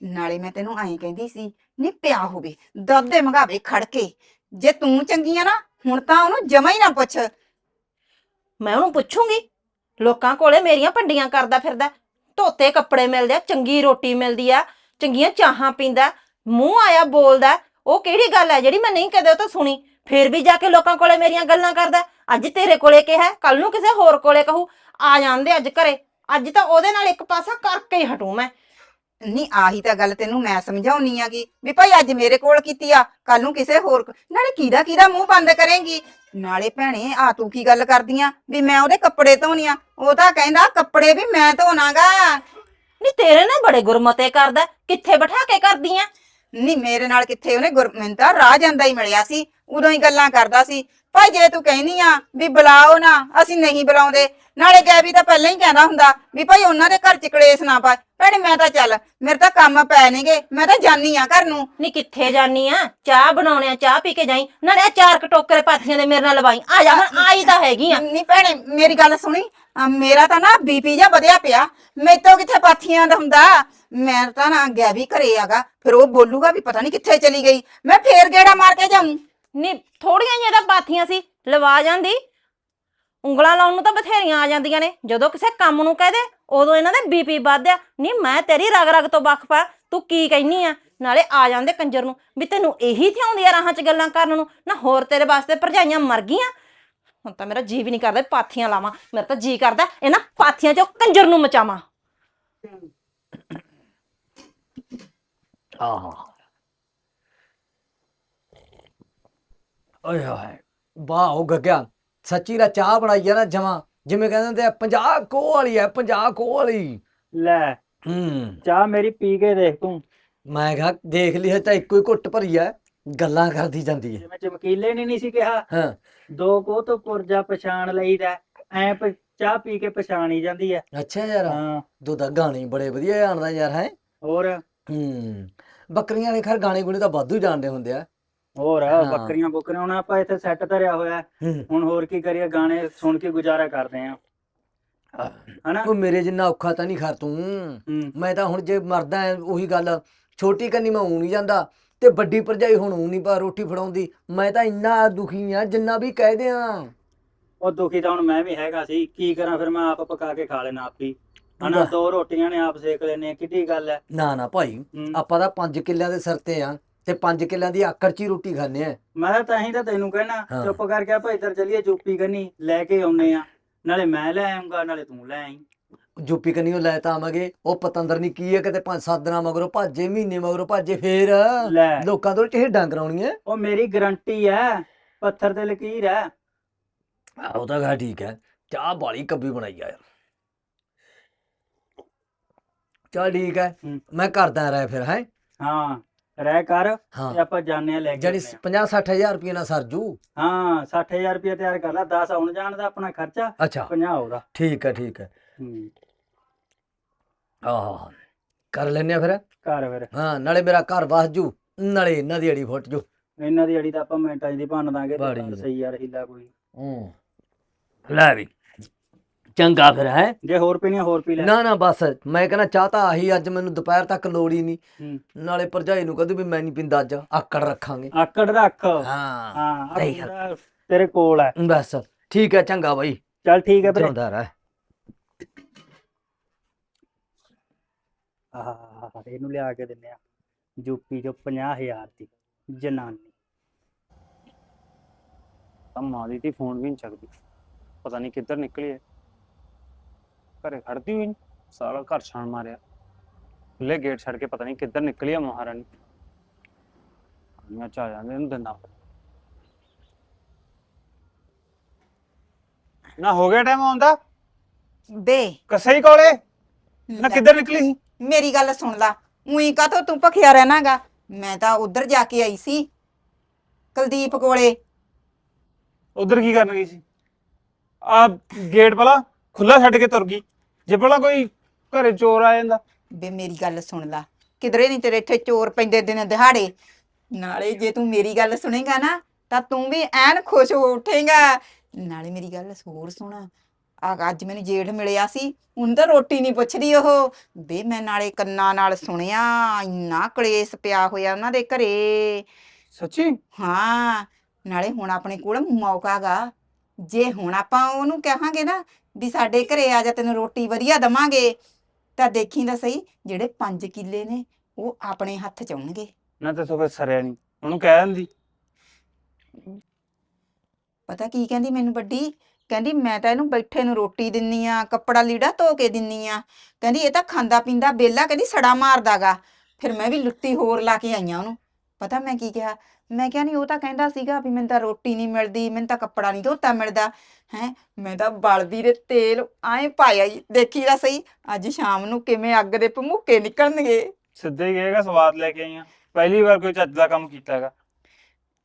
ਨਾਲੇ ਮੈਂ ਤੈਨੂੰ ਐਂ ਕਹਿੰਦੀ ਸੀ ਨੀ ਪਿਆ ਹੋਵੇ ਦੁੱਧ ਮੰਗਾਵੇ ਖੜ ਕੇ। ਜੇ ਤੂੰ ਚੰਗੀ ਆ ਨਾ, ਹੁਣ ਤਾਂ ਉਹਨੂੰ ਜਮਾ ਹੀ ਨਾ ਪੁੱਛ। ਮੈਂ ਉਹਨੂੰ ਪੁੱਛੂੰਗੀ, ਲੋਕਾਂ ਕੋਲੇ ਮੇਰੀਆਂ ਭੰਡੀਆਂ ਕਰਦਾ ਫਿਰਦਾ, ਧੋਤੇ ਕੱਪੜੇ ਮਿਲਦੇ ਆ, ਚੰਗੀ ਰੋਟੀ ਮਿਲਦੀ ਆ, ਚੰਗੀਆਂ ਚਾਹਾਂ ਪੀਂਦਾ, ਮੂੰਹ ਆਇਆ ਬੋਲਦਾ, ਉਹ ਕਿਹੜੀ ਗੱਲ ਹੈ ਜਿਹੜੀ ਮੈਂ ਨਹੀਂ ਕਦੇ ਉਹ ਤਾਂ ਸੁਣੀ? ਫੇਰ ਵੀ ਜਾ ਕੇ ਲੋਕਾਂ ਕੋਲੇ ਮੇਰੀਆਂ ਗੱਲਾਂ ਕਰਦਾ, ਅੱਜ ਤੇਰੇ ਕੋਲੇ ਕਿਹਾ ਕੱਲ ਨੂੰ ਕਿਸੇ ਹੋਰ ਕੋਲੇ ਕਹੂ, ਆ ਜਾਂਦੇ ਅੱਜ ਘਰੇ, ਅੱਜ ਤਾਂ ਉਹਦੇ ਨਾਲ ਇੱਕ ਪਾਸਾ ਕਰਕੇ ਹੀ ਹਟੂ ਮੈਂ। ਨਹੀਂ ਆਹੀ ਤਾਂ ਗੱਲ ਤੈਨੂੰ ਮੈਂ ਸਮਝਾਉਣੀ ਆਗੀ ਵੀ ਭਾਈ ਅੱਜ ਮੇਰੇ ਕੋਲ ਕੀਤੀ ਆ ਕੱਲ ਨੂੰ ਕਿਸੇ ਹੋਰ ਕੋ- ਨਾਲੇ ਕਿਹਦਾ ਕਿਹਦਾ ਮੂੰਹ ਬੰਦ ਕਰੇਂਗੀ? ਨਾਲੇ ਭੈਣੇ ਆ ਤੂੰ ਕੀ ਗੱਲ ਕਰਦੀਆਂ ਵੀ ਮੈਂ ਉਹਦੇ ਕੱਪੜੇ ਧੋਣੀ ਆ। ਉਹ ਤਾਂ ਕਹਿੰਦਾ ਕੱਪੜੇ ਵੀ ਮੈਂ ਧੋਣਾਗਾ। ਨਹੀਂ ਤੇਰੇ ਨਾਲ ਬੜੇ ਗੁਰਮਤੇ ਕਰਦਾ। ਕਿੱਥੇ ਬਿਠਾ ਕੇ ਕਰਦੀ ਆ? ਨਹੀਂ ਮੇਰੇ ਨਾਲ ਕਿੱਥੇ ਉਹਨੇ ਗੁਰਮਿੰਦ ਰਾਹ ਜਾਂਦਾ ਹੀ ਮਿਲਿਆ ਸੀ। ਉਦੋਂ ਹੀ ਗੱਲਾਂ ਕਰਦਾ ਸੀ। ਭਾਈ ਜੇ ਤੂੰ ਕਹਿਨੀ ਆ ਵੀ ਬੁਲਾਓ ਨਾ ਅਸੀਂ ਨਹੀਂ ਬੁਲਾਉਂਦੇ। ਨਾਲੇ ਗੈਬੀ ਤਾਂ ਪਹਿਲਾਂ ਹੀ ਕਹਿੰਦਾ ਹੁੰਦਾ ਵੀ ਭਾਈ ਉਹਨਾਂ ਦੇ ਘਰ ਚ ਕਲੇਸ਼ ਨਾ ਪਾ ਭੈਣੇ ਮੈਂ ਤਾਂ ਚੱਲ ਮੇਰੇ ਤਾਂ ਕੰਮ ਪੈ ਨੇਗੇ ਮੈਂ ਤਾਂ ਜਾਨੀ ਆ ਘਰ ਨੂੰ। ਨਹੀਂ ਕਿੱਥੇ ਜਾਨੀ ਆ? ਚਾਹ ਬਣਾਉਣੇ ਆ ਚਾਹ ਪੀ ਕੇ ਜਾਈ। ਨਾਲੇ ਆ ਚਾਰ ਕਟੋਕਰੇ ਪਾਥੀਆਂ ਦੇ ਮੇਰੇ ਨਾਲ ਲਵਾਈ। ਆ ਜਾ ਹੁਣ ਆਈ ਤਾਂ ਹੈਗੀ ਆ। ਨਹੀਂ ਭੈਣੇ ਮੇਰੀ ਗੱਲ ਸੁਣੀ। ਅਹ ਮੇਰਾ ਤਾਂ ਨਾ ਬੀਪੀ ਜਾਂ ਵਧਿਆ ਪਿਆ। ਮੈਥੋਂ ਕਿੱਥੇ ਪਾਥੀਆਂ ਦਾ ਹੁੰਦਾ? ਮੈਂ ਤਾਂ ਨਾ ਗੈਬੀ ਘਰੇ ਆਗਾ ਫਿਰ ਉਹ ਬੋਲੂਗਾ ਵੀ ਪਤਾ ਨਹੀਂ ਕਿੱਥੇ ਚਲੀ ਗਈ। ਮੈਂ ਫੇਰ ਗੇੜਾ ਮਾਰ ਕੇ ਜਾਊਂ। ਨਹੀਂ ਥੋੜੀਆਂ ਜਿਹੀਆਂ ਤਾਂ ਪਾਥੀਆਂ ਸੀ, ਲਵਾ ਜਾਂਦੀ। ਉਂਗਲਾਂ ਲਾਉਣ ਨੂੰ ਤਾਂ ਬਥੇਰੀਆਂ ਆ ਜਾਂਦੀਆਂ ਨੇ। ਜਦੋਂ ਕਿਸੇ ਕੰਮ ਨੂੰ ਕਹਦੇ ਉਦੋਂ ਇਹਨਾਂ ਦੇ ਬੀਪੀ ਵੱਧਿਆ ਨਹੀਂ ਮੈਂ ਤੇਰੀ ਰਗ ਰਗ ਤੋਂ ਵੱਖ ਪਾ, ਤੂੰ ਕੀ ਕਹਿਨੀ ਆ? ਨਾਲੇ ਆ ਜਾਂਦੇ ਕੰਜਰ ਨੂੰ, ਵੀ ਤੈਨੂੰ ਇਹੀ ਥਿਆਉਂਦੀ ਆ ਰਾਹਾਂ 'ਚ ਗੱਲਾਂ ਕਰਨ ਨੂੰ। ਨਾ ਹੋਰ ਤੇਰੇ ਵਾਸਤੇ ਭਰਜਾਈਆਂ ਮਰ ਗਈਆਂ। ਹੁਣ ਤਾਂ ਮੇਰਾ ਜੀ ਵੀ ਨਹੀਂ ਕਰਦਾ ਪਾਥੀਆਂ ਲਾਵਾਂ। ਮੇਰਾ ਤਾਂ ਜੀ ਕਰਦਾ ਇਹਨਾਂ ਪਾਥੀਆਂ 'ਚੋਂ ਕੰਜਰ ਨੂੰ ਮਚਾਵਾਂ। ਆਹ। ਓਏ ਹੋਏ ਵਾਹ ਉਹ ਗੱਗਿਆ। ਸੱਚੀ ਦਾ ਚਾਹ ਬਣਾਈ ਆ ਨਾ ਜਮਾ। ਜਿਵੇਂ ਕਹਿੰਦੇ ਹੁੰਦੇ ਆ 50 ਕੋਹ ਵਾਲੀ ਹੈ 50 ਕੋਹ ਵਾਲੀ। ਲੈ ਹੂੰ। ਚਾਹ ਮੇਰੀ ਪੀ ਕੇ ਦੇਖ ਤੂੰ। ਮੈਂ ਕਿਹਾ ਦੇਖ ਲਈ ਤਾਂ ਇੱਕੋ ਹੀ ਘੁੱਟ ਭਰੀ ਹੈ ਗੱਲਾਂ ਕਰਦੀ ਜਾਂਦੀ ਹੈ ਜਿਵੇਂ ਚਮਕੀਲੇ ਨੇ ਨਹੀਂ ਸੀ ਕਿਹਾ। ਹਾਂ। ਦੋ ਕੋ ਤੋਂ ਪੁਰਜਾ ਪਛਾਣ ਲਈਦਾ ਐ ਚਾਹ ਪੀ ਕੇ ਪਛਾਣ ਹੀ ਜਾਂਦੀ ਹੈ ਅੱਛਾ ਯਾਰ ਹਾਂ। ਦੋ ਤਾਂ ਗਾਣੇ ਬੜੇ ਵਧੀਆ ਜਾਣਦਾ ਯਾਰ ਹੈ। ਹੋਰ? ਹੂੰ। ਬੱਕਰੀਆਂ ਦੇ ਖਰ ਗਾਣੇ ਗੁਣੇ ਤਾਂ ਵਾਧੂ ਜਾਣਦੇ ਹੁੰਦੇ ਆ। ਹੋਰ ਹਾਂ। ਬੱਕਰੀਆਂ ਬੁੱਕਰੀਆਂ ਹੁਣ ਆਪਾਂ ਇੱਥੇ ਸੈੱਟ ਧਰਿਆ ਹੋਇਆ ਹੈ। ਹੂੰ। ਹੁਣ ਹੋਰ ਕੀ ਕਰੀਏ ਗਾਣੇ ਸੁਣ ਕੇ ਗੁਜ਼ਾਰਾ ਕਰਦੇ ਆ ਹਨਾ? ਉਹ ਮੇਰੇ ਜਿੰਨਾ ਔਖਾ ਤਾਂ ਨਹੀਂ ਖਰ ਤੂੰ। ਹੂੰ। ਮੈਂ ਤਾਂ ਹੁਣ ਜੇ ਮਰਦਾ ਐ ਉਹੀ ਗੱਲ ਛੋਟੀ ਕੰਨੀ ਮੈਂ ਊਂ ਨਹੀਂ ਜਾਂਦਾ ਤੇ ਵੱਡੀ ਭਰਜਾਈ ਹੁਣ ਊਂ ਨਹੀਂ ਪਾ ਰੋਟੀ ਫੜਾਉਂਦੀ। ਮੈਂ ਤਾਂ ਇੰਨਾ ਦੁਖੀ ਆ ਜਿੰਨਾ ਵੀ ਕਹਿ ਦਿਆਂ। ਉਹ ਦੁਖੀ ਤਾਂ ਹੁਣ ਮੈਂ ਵੀ ਹੈਗਾ ਸੀ। ਕੀ ਕਰਾਂ ਫਿਰ ਮੈਂ ਆਪ ਪਕਾ ਕੇ ਖਾ ਲੈਣਾ ਆਪੀ। ਹਨਾ ਵਾਹ। ਦੋ ਰੋਟੀਆਂ ਨੇ ਆਪ ਸੇਕ ਲੈਣੇ ਕਿੱਡੀ ਗੱਲ ਹੈ। ਨਾ ਨਾ ਭਾਈ ਹੂੰ। ਆਪਾਂ ਤਾਂ 5 ਕਿੱਲਿਆਂ ਦੇ ਸਿਰ ਤੇ ਆ। ਤੇ 5 ਕਿੱਲਿਆਂ ਦੀ ਆਕੜ 'ਚ ਹੀ ਰੋਟੀ ਖਾਂਦੇ ਆ। ਮੈਂ ਤਾਂ ਹੀ ਤਾਂ ਤੈਨੂੰ ਕਹਿਣਾ ਹਾਂ। ਚੁੱਪ ਕਰਕੇ ਆਪਾਂ ਇੱਧਰ ਚੱਲੀਏ ਚੁੱਪੀ ਕਰਨੀ ਲੈ ਕੇ ਆਉਨੇ ਆ। ਨਾਲੇ ਮੈਂ ਲੈ ਆਉਂਗਾ ਨਾਲੇ ਤੂੰ ਲੈ ਆਈ। ਜੁੱਪੀ ਕੰਨੀ ਉਹ ਲੈ ਤਾਂ ਆਵਾਂਗੇ ਉਹ ਪਤੰਦਰ ਨਹੀਂ ਕੀ ਹੈ ਕਿਤੇ 5-7 ਦਿਨਾਂ ਮਗਰੋਂ ਭਾਜੇ ਮਹੀਨੇ ਮਗਰੋਂ ਭਾਜੇ ਫੇਰ ਲੈ। ਲੋਕਾਂ ਤੋਂ ਚਿਹੜਾਂ ਕਰਾਉਣੀਆਂ। ਉਹ ਮੇਰੀ ਗਰੰਟੀ ਹੈ ਪੱਥਰ ਤੇ ਲਕੀਰ ਹੈ ਆਹ, ਉਹ ਤਾਂ ਗੱਲ ਠੀਕ ਹੈ ਚਾਹ ਬਾਲੀ ਕੱਬੀ ਬਣਾਈ ਆ ਯਾਰ। ਚੱਲ ਠੀਕ ਹੈ ਹੂੰ। ਮੈਂ ਕਰਦਾ ਰਹਿ ਫਿਰ ਹੈ? ਹਾਂ। ਰਹਿ ਕਰ ਹਾਂ। ਤੇ ਆਪਾਂ ਜਾਣੇ ਲੈ ਕੇ ਜਿਹੜੀ ਆਉਂਦੇ 50 ਹਜ਼ਾਰ ਰੁਪਏ ਨਾਲ ਸਰਜੂ ਆ। ਹਾਂ 60000 ਰੁਪਏ ਤਿਆਰ ਕਰ ਲੈ 10 ਆਉਣ ਜਾਣ ਦਾ ਆਪਣਾ ਖਰਚਾ ਅੱਛਾ। 50 ਉਹਦਾ। ਠੀਕ ਹੈ ਠੀਕ ਹੈ। ਹੂੰ। ਆਹ ਕਰ ਲੈਨੇ ਆ ਫਿਰ। ਕਰ ਫਿਰ। ਹਾਂ ਨਾਲੇ ਮੇਰਾ ਘਰ ਵਸ ਜੂ ਨਾਲੇ ਇਹਨਾਂ ਦੀ ਅੜੀ ਫੁੱਟ ਜੂ। ਇਹਨਾਂ ਦੀ ਅੜੀ ਤਾਂ ਆਪਾਂ ਮਿੰਟਾਂ 'ਚ ਦੀ ਭੰਨ ਦਾਂਗੇ ਤੇ ਬੜੀ ਗੱਲ। ਸਹੀ ਯਾਰ ਹਿੱਲਾ ਕੋਈ। ਹੂੰ। ਲੈ ਵੀ। ਚੰਗਾ ਫਿਰ ਹੈ? ਜੇ ਹੋਰ ਪੀਣੀਆਂ ਹੋਰ ਪੀ ਲੈ। ਨਾ ਨਾ ਬਸ ਮੈਂ ਕਹਿੰਦਾ ਚਾਹ ਤਾਂ ਆਹੀ ਅੱਜ ਮੈਨੂੰ ਦੁਪਹਿਰ ਤੱਕ ਲੋੜ ਹੀ ਨਹੀਂ। ਨਾਲੇ ਭਰਜਾਈ ਨੂੰ ਕਹਦੂ ਵੀ ਮੈਂ ਨਹੀਂ ਪਿੰਦਾ ਅੱਜ ਆਕੜ ਰੱਖਾਂਗੇ। ਆਕੜ ਰੱਖ। ਹਾਂ ਹਾਂ ਤੇਰੇ ਕੋਲ ਹੈ ਬਸ ਠੀਕ ਹੈ ਚੰਗਾ ਬਾਈ। ਚੱਲ ਠੀਕ ਹੈ ਵੀਰੇ ਜਿਉਂਦਾ ਰਹਿ। ਆਹ ਇਹਨੂੰ ਲਿਆ ਕੇ ਦਿੰਨੇ ਆ। ਯੂਪੀ ਚੋਂ 50000 ਦੀ ਜਨਾਨੀ। ਤਾਂ ਮਾਂ ਦੀ ਤੀ ਫੋਨ ਵੀ ਨਹੀਂ ਚੱਕਦੀ। ਪਤਾ ਨਹੀਂ ਕਿੱਧਰ ਨਿਕਲੀ ਹੈ ਘਰੇ ਖੜਦੀ ਹੋਈ ਸਾਰਾ ਘਰ ਛਾਣ ਮਾਰਿਆ। ਖੁੱਲੇ ਗੇਟ ਛੱਡ ਕੇ ਪਤਾ ਨਹੀਂ ਕਿੱਧਰ ਨਿਕਲੀ ਆ ਮਹਾਰਾਣੀ। ਮੈਂ ਚਾ ਜਾਂਦੇ ਇਹਨੂੰ ਦਿੰਦਾ ਨਾ ਹੋ ਗਿਆ ਟਾਈਮ ਆਉਂਦਾ? ਬੇ ਕਸੇ ਹੀ ਕੋਲੇ? ਨਾ ਕਿੱਧਰ ਨਿਕਲੀ ਸੀ? ਮੇਰੀ ਗੱਲ ਸੁਣ ਲਾ। ਉਹੀ ਕਾਹਤੋਂ ਤੂੰ ਭਖਿਆ ਰਹਿਣਾਗਾ? ਮੈਂ ਤਾਂ ਉਧਰ ਜਾ ਕੇ ਆਈ ਸੀ। ਕੁਲਦੀਪ ਕੋਲੇ। ਉਧਰ ਕੀ ਕਰਨ ਗਈ ਸੀ? ਆ ਗੇਟ ਭਲਾ ਖੁੱਲਾ ਛੱਡ ਕੇ ਤੁਰ ਗਈ। ਜੇ ਭਲਾ ਕੋਈ ਘਰੇ ਚੋਰ ਆ ਜਾਂਦਾ। ਬੇ ਮੇਰੀ ਗੱਲ ਸੁਣ ਲਾ ਕਿਧਰੇ ਨਹੀਂ ਤੇਰੇ ਇੱਥੇ ਚੋਰ ਪੈਂਦੇ ਦਿਨ ਦਿਹਾੜੇ। ਨਾਲੇ ਜੇ ਤੂੰ ਮੇਰੀ ਗੱਲ ਸੁਣੇਗਾ ਨਾ ਤਾਂ ਤੂੰ ਵੀ ਐਨ ਖੁਸ਼ ਹੋ ਉੱਠੇਗਾ। ਨਾਲੇ ਮੇਰੀ ਗੱਲ ਹੋਰ ਸੁਣ ਆ ਅੱਜ ਮੈਨੂੰ ਜੇਠ ਮਿਲਿਆ ਸੀ ਹੁਣ ਤਾਂ ਰੋਟੀ ਨਹੀਂ ਪੁੱਛਦੀ ਉਹ। ਬੇ ਮੈਂ ਨਾਲੇ ਕੰਨਾਂ ਨਾਲ ਸੁਣਿਆ ਇੰਨਾ ਕਲੇਸ਼ ਪਿਆ ਹੋਇਆ ਉਹਨਾਂ ਦੇ ਘਰੇ। ਸੱਚੀ? ਹਾਂ ਨਾਲੇ ਹੁਣ ਆਪਣੇ ਕੋਲ ਮੌਕਾ ਗਾ। ਜੇ ਹੁਣ ਆਪਾਂ ਉਹਨੂੰ ਕਹਾਂਗੇ ਨਾ ਵੀ ਸਾਡੇ ਘਰੇ ਆ ਜਾ ਤੈਨੂੰ ਰੋਟੀ ਵਧੀਆ ਦਵਾਂਗੇ। ਤਾਂ ਦੇਖੀ ਤਾਂ ਸਹੀ ਜਿਹੜੇ 5 ਕਿੱਲੇ ਨੇ ਉਹ ਆਪਣੇ ਹੱਥ ਚ ਆਉਣਗੇ। ਨਾ ਤੇ ਫਿਰ ਸਰਿਆ ਨਹੀਂ ਉਹਨੂੰ ਕਹਿ ਦਿੰਦੀ। ਪਤਾ ਕੀ ਕਹਿੰਦੀ ਮੈਨੂੰ ਵੱਡੀ? ਕਹਿੰਦੀ ਮੈਂ ਤਾਂ ਇਹਨੂੰ ਬੈਠੇ ਨੂੰ ਰੋਟੀ ਦਿੰਨੀ ਆ ਕੱਪੜਾ ਲੀੜਾ ਧੋ ਕੇ ਦਿੰਨੀ ਆ। ਕਹਿੰਦੀ ਇਹ ਤਾਂ ਖਾਂਦਾ ਪੀਂਦਾ ਬੇਲਾ ਕਹਿੰਦੀ ਸੜਾ ਮਾਰਦਾਗਾ। ਫਿਰ ਮੈਂ ਵੀ ਲੁੱਟੀ ਹੋਰ ਲਾ ਕੇ ਆਈਆਂ ਉਹਨੂੰ। ਪਤਾ ਮੈਂ ਕੀ ਕਿਹਾ? ਮੈਂ ਕਿਹਾ ਨਹੀਂ ਉਹ ਤਾਂ ਕਹਿੰਦਾ ਸੀਗਾ ਵੀ ਮੈਨੂੰ ਤਾਂ ਰੋਟੀ ਨਹੀਂ ਮਿਲਦੀ ਮੈਨੂੰ ਤਾਂ ਕੱਪੜਾ ਨਹੀਂ ਧੋਤਾ ਮਿਲਦਾ। ਹੈ ਮੈਂ ਤਾਂ ਬਲਦੀ ਦੇ ਤੇਲ ਐਂ ਪਾਇਆ ਈ ਦੇਖੀ ਤਾਂ ਸਹੀ। ਅੱਜ ਸ਼ਾਮ ਨੂੰ ਕਿਵੇਂ ਅੱਗ ਦੇ ਭਮੂਕੇ ਨਿਕਲਣਗੇ? ਸਿੱਧੇ ਹੀ ਕਹੇਗਾ ਸਵਾਦ ਲੈ ਕੇ ਆਈਆਂ ਪਹਿਲੀ ਵਾਰ ਕੋਈ ਚੱਜ ਦਾ ਕੰਮ ਕੀਤਾ ਹੈਗਾ।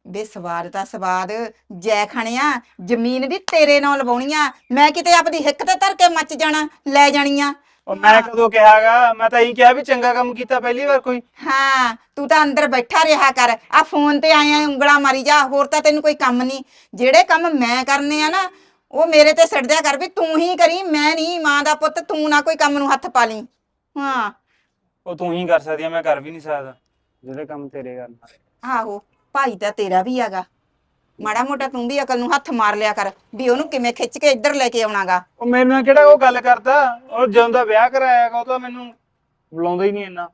ਬੇ ਸਵਾਦ ਤਾਂ ਸਵਾਦ। ਜੈ ਖਾਣਿਆ ਜ਼ਮੀਨ ਵੀ ਤੇਰੇ ਨਾਲ ਲਵਾਉਣੀਆਂ ਮੈਂ ਕਿਤੇ ਆਪਦੀ ਹਿੱਕ ਤੇ ਧਰ ਕੇ ਮੱਚ ਜਾਣਾ ਲੈ ਜਾਣੀਆਂ ਉਹ ਮੈਂ ਕਦੋਂ ਕਿਹਾਗਾ ਮੈਂ ਤਾਂ ਇਹੀ ਕਿਹਾ ਵੀ ਚੰਗਾ ਕੰਮ ਕੀਤਾ ਪਹਿਲੀ ਵਾਰ ਕੋਈ। ਹਾਂ ਤੂੰ ਤਾਂ ਅੰਦਰ ਬੈਠਾ ਰਿਹਾ ਕਰ। ਆ ਫੋਨ ਤੇ ਆਇਆ ਉਂਗਲਾਂ ਮਾਰੀ ਜਾ ਹੋਰ ਤਾਂ ਤੈਨੂੰ ਕੋਈ ਕੰਮ ਨਹੀਂ। ਜਿਹੜੇ ਕੰਮ ਮੈਂ ਕਰਨੇ ਆ ਨਾ ਉਹ ਮੇਰੇ ਤੇ ਛੱਡ ਦਿਆ ਕਰ ਵੀ ਤੂੰ ਹੀ ਕਰੀ ਮੈਂ ਨਹੀਂ ਮਾਂ ਦਾ ਪੁੱਤ ਤੂੰ ਨਾ ਕੋਈ ਕੰਮ ਨੂੰ ਹੱਥ ਪਾ ਲਈ। ਹਾਂ। ਉਹ ਤੂੰ ਹੀ ਕਰ ਸਕਦੀ ਆ ਮੈਂ ਕਰ ਵੀ ਨਹੀਂ ਸਕਦਾ। ਜਿਹੜੇ ਕੰਮ ਤੇਰੇ ਕਰਨਾ ਆਹੋ ਭਾਈ ਤਾਂ ਤੇਰਾ ਵੀ ਹੈਗਾ। ਮਾੜਾ ਮੋਟਾ ਤੂੰ ਵੀ ਅਕਲ ਨੂੰ ਹੱਥ ਮਾਰ ਲਿਆ ਕਰ ਵੀ ਉਹਨੂੰ ਕਿਵੇਂ ਖਿੱਚ ਕੇ ਇੱਧਰ ਲੈ ਕੇ ਆਉਣਾਗਾ। ਉਹ ਮੇਰੇ ਨਾਲ ਕਿਹੜਾ ਉਹ ਗੱਲ ਕਰਦਾ? ਉਹ ਜਦੋਂ ਦਾ ਵਿਆਹ ਕਰਾਇਆਗਾ ਉਹ ਤਾਂ ਮੈਨੂੰ ਬੁਲਾਉਂਦਾ ਹੀ ਨਹੀਂ ਇੰਨਾ।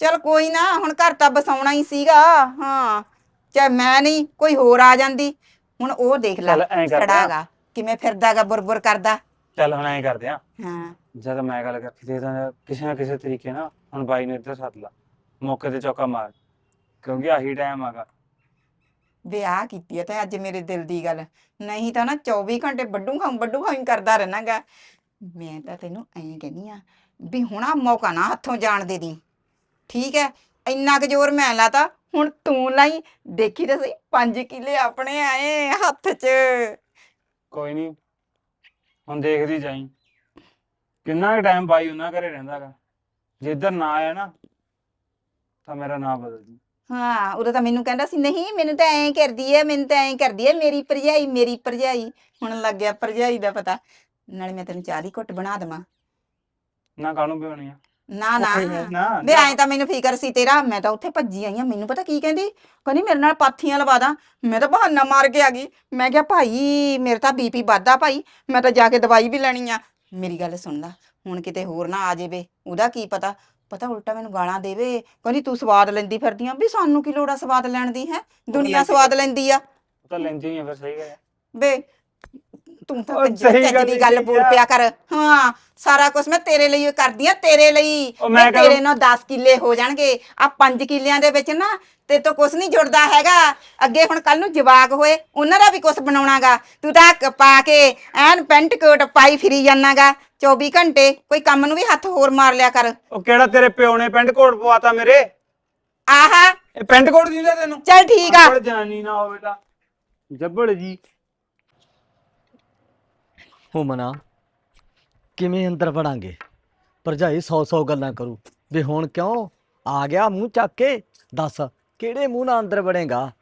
ਚਲ ਕੋਈ ਨਾ ਹੁਣ ਘਰ ਤਾਂ ਬਸਾਉਣਾ ਹੀ ਸੀਗਾ ਹਾਂ। ਚਾਹੇ ਮੈਂ ਨਹੀਂ ਕੋਈ ਹੋਰ ਆ ਜਾਂਦੀ। ਹੁਣ ਉਹ ਦੇਖ ਲੈ ਚੱਲ ਐਂ ਕਰਦੇ। ਆ ਖੜਾਗਾ ਕਿਵੇਂ ਫਿਰਦਾਗਾ ਬੁਰਬੁਰ ਕਰਦਾ। ਚੱਲ ਹੁਣ ਐਂ ਕਰਦੇ ਆ। ਹਾਂ। ਜਦ ਮੈਂ ਗੱਲ ਕਰਤੀ ਤੇ ਤਾਂ ਕਿਸੇ ਨਾ ਕਿਸੇ ਤਰੀਕੇ ਨਾਲ ਹੁਣ ਬਾਈ ਨੂੰ ਇੱਧਰ ਸੱਦ ਲਾ। ਮੌਕੇ ਤੇ ਚੌਕਾ ਮਾਰ ਕਿਉਂਕਿ ਆਹੀ ਟਾਈਮ ਆਗਾ ਵਿਆਹ ਕੀਤੀ ਹੈ ਤਾਂ ਅੱਜ ਮੇਰੇ ਦਿਲ ਦੀ ਗੱਲ। ਨਹੀਂ ਤਾਂ ਨਾ 24 ਘੰਟੇ ਬੱਡੂ ਖਾਂ ਬੱਡੂ ਖਾਂ ਕਰਦਾ ਰਹਿਣਾਗਾ। ਮੈਂ ਤਾਂ ਤੈਨੂੰ ਐਂ ਕਹਿੰਦੀ ਆ ਵੀ ਹੁਣ ਆ ਮੌਕਾ ਨਾ ਹੱਥੋਂ ਜਾਣ ਦੇ ਦੀ। ਠੀਕ ਹੈ ਇੰਨਾ ਕੁ ਜ਼ੋਰ ਮੈਂ ਲਾਤਾ, ਹੁਣ ਤੂੰ ਲਾਈ। ਦੇਖੀ ਤਾਂ ਸਹੀ 5 ਕਿੱਲੇ ਆਪਣੇ ਆਏ ਹੱਥ 'ਚ। ਕੋਈ ਨਹੀਂ ਹੁਣ ਦੇਖਦੀ ਜਾਈ। ਕਿੰਨਾ ਟਾਈਮ ਬਾਈ ਉਹਨਾਂ ਘਰੇ ਰਹਿੰਦਾਗਾ। ਜੇ ਇੱਧਰ ਨਾ ਆਇਆ ਨਾ, ਤਾਂ ਮੇਰਾ ਨਾਂ ਬਦਲ ਦੀ ਹਾਂ ਉਦੋਂ ਤਾਂ ਮੈਨੂੰ ਕਹਿੰਦਾ ਸੀ ਨਹੀਂ ਮੈਨੂੰ ਤਾਂ ਐਂ ਕਰਦੀ ਐ ਮੈਨੂੰ ਤਾਂ ਐਂ ਕਰਦੀ ਐ ਮੇਰੀ ਭਰਜਾਈ ਮੇਰੀ ਭਰਜਾਈ। ਹੁਣ ਲੱਗ ਗਿਆ ਭਰਜਾਈ ਦਾ ਪਤਾ ਨਾਲੇ ਮੈਂ ਤੈਨੂੰ ਚਾਹ ਦੀ ਘੁੱਟ ਬਣਾ ਦੇਵਾਂ। ਨਾ ਕਾਹਨੂੰ ਬਿਉਣੀ ਆ? ਨਾ ਨਾ। ਨਾ ਵੇ ਐਂ ਤਾਂ ਮੈਨੂੰ ਫਿਕਰ ਸੀ ਤੇਰਾ ਮੈਂ ਤਾਂ ਉੱਥੇ ਭੱਜੀ ਆਈ ਆ ਮੈਨੂੰ ਪਤਾ ਕੀ ਕਹਿੰਦੀ? ਕਹਿੰਦੀ ਮੇਰੇ ਨਾਲ ਪਾਥੀਆਂ ਲਵਾ ਦਾਂ ਮੈਂ ਤਾਂ ਬਹਾਨਾ ਮਾਰ ਕੇ ਆ ਗਈ। ਮੈਂ ਕਿਹਾ ਭਾਈ ਮੇਰੇ ਤਾਂ ਬੀਪੀ ਵੱਧਦਾ ਭਾਈ ਮੈਂ ਤਾਂ ਜਾ ਕੇ ਦਵਾਈ ਵੀ ਲੈਣੀ ਆ। ਮੇਰੀ ਗੱਲ ਸੁਣ ਲੈ ਹੁਣ ਕਿਤੇ ਹੋਰ ਨਾ ਆ ਜਾਵੇ ਉਹਦਾ ਕੀ ਪਤਾ? ਪਤਾ ਉਲਟਾ ਮੈਨੂੰ ਗਾਲਾਂ ਦੇਵੇ ਕਹਿੰਦੀ ਤੂੰ ਸਵਾਦ ਲੈਂਦੀ ਫਿਰਦੀ ਆ। ਵੀ ਸਾਨੂੰ ਕੀ ਲੋੜ ਆ ਸਵਾਦ ਲੈਣ ਦੀ ਹੈ? ਦੁਨੀਆ ਸਵਾਦ ਲੈਂਦੀ ਆ। ਉਹ ਤਾਂ ਲੈਂਦੀ ਆ ਫਿਰ ਸਹੀ ਗੱਲ ਹੈ ਵੇ ਤੂੰ ਤਾਂ ਉਹ ਸਹੀ ਗੱਲ ਦੀ ਹੀ ਗੱਲ ਬੋਲ। ਪਿਆ ਕਰ। ਹਾਂ ਸਾਰਾ ਕੁਝ ਮੈਂ ਤੇਰੇ ਲਈ ਓ ਕਰਦੀ ਆ ਤੇਰੇ ਲਈ। ਉਹ ਵੇ ਮੈਂ ਤੇਰੇ ਨਾਲ 10 ਕਿੱਲੇ ਹੋ ਜਾਣਗੇ। ਆ 5 ਕਿੱਲਿਆਂ ਦੇ ਵਿੱਚ ਨਾ ਤੇ ਤੋਂ ਕੁਝ ਨਹੀਂ ਜੁੜਦਾ ਹੈਗਾ। ਅੱਗੇ ਹੁਣ ਕੱਲ ਨੂੰ ਜਵਾਕ ਹੋਏ ਉਹਨਾਂ ਦਾ ਵੀ ਕੁਝ ਬਣਾਉਣਾਗਾ। ਤੂੰ ਤਾਂ ਕ- ਪਾ ਕੇ ਐਨ ਪੈਂਟ ਕੋਟ ਪਾਈ ਫਿਰੀ ਜਾਣਾਗਾ। 24 ਘੰਟੇ ਕੋਈ ਕੰਮ ਨੂੰ ਵੀ ਹੱਥ ਹੋਰ ਮਾਰ ਲਿਆ ਕਰ। ਉਹ ਕਿਹੜਾ ਤੇਰੇ ਪਿਓ ਨੇ ਪੈਂਟ ਕੋਟ ਪਵਾਤਾ ਮੇਰੇ? ਆਹਾ। ਇਹ ਪੈਂਟ ਕੋਟ ਦਿੰਦਾ ਤੈਨੂੰ? ਚੱਲ ਠੀਕ ਆ। ਜਨਾਨੀ ਨਾ ਹੋਵੇ ਤਾਂ। ਜੱਬੜ ਜੀ ਹੋ ਮਨਾ। ਕਿਵੇਂ ਅੰਦਰ ਵੜਾਂਗੇ? ਭਰਜਾਈ 100 100 ਗੱਲਾਂ ਕਰੂ। ਵੀ ਹੁਣ ਕਿਉਂ? ਆ ਗਿਆ ਮੂੰਹ ਚੱਕ ਕੇ। ਦੱਸ, ਕਿਹੜੇ ਮੂੰਹ ਨਾਲ ਅੰਦਰ ਵੜੇਗਾ?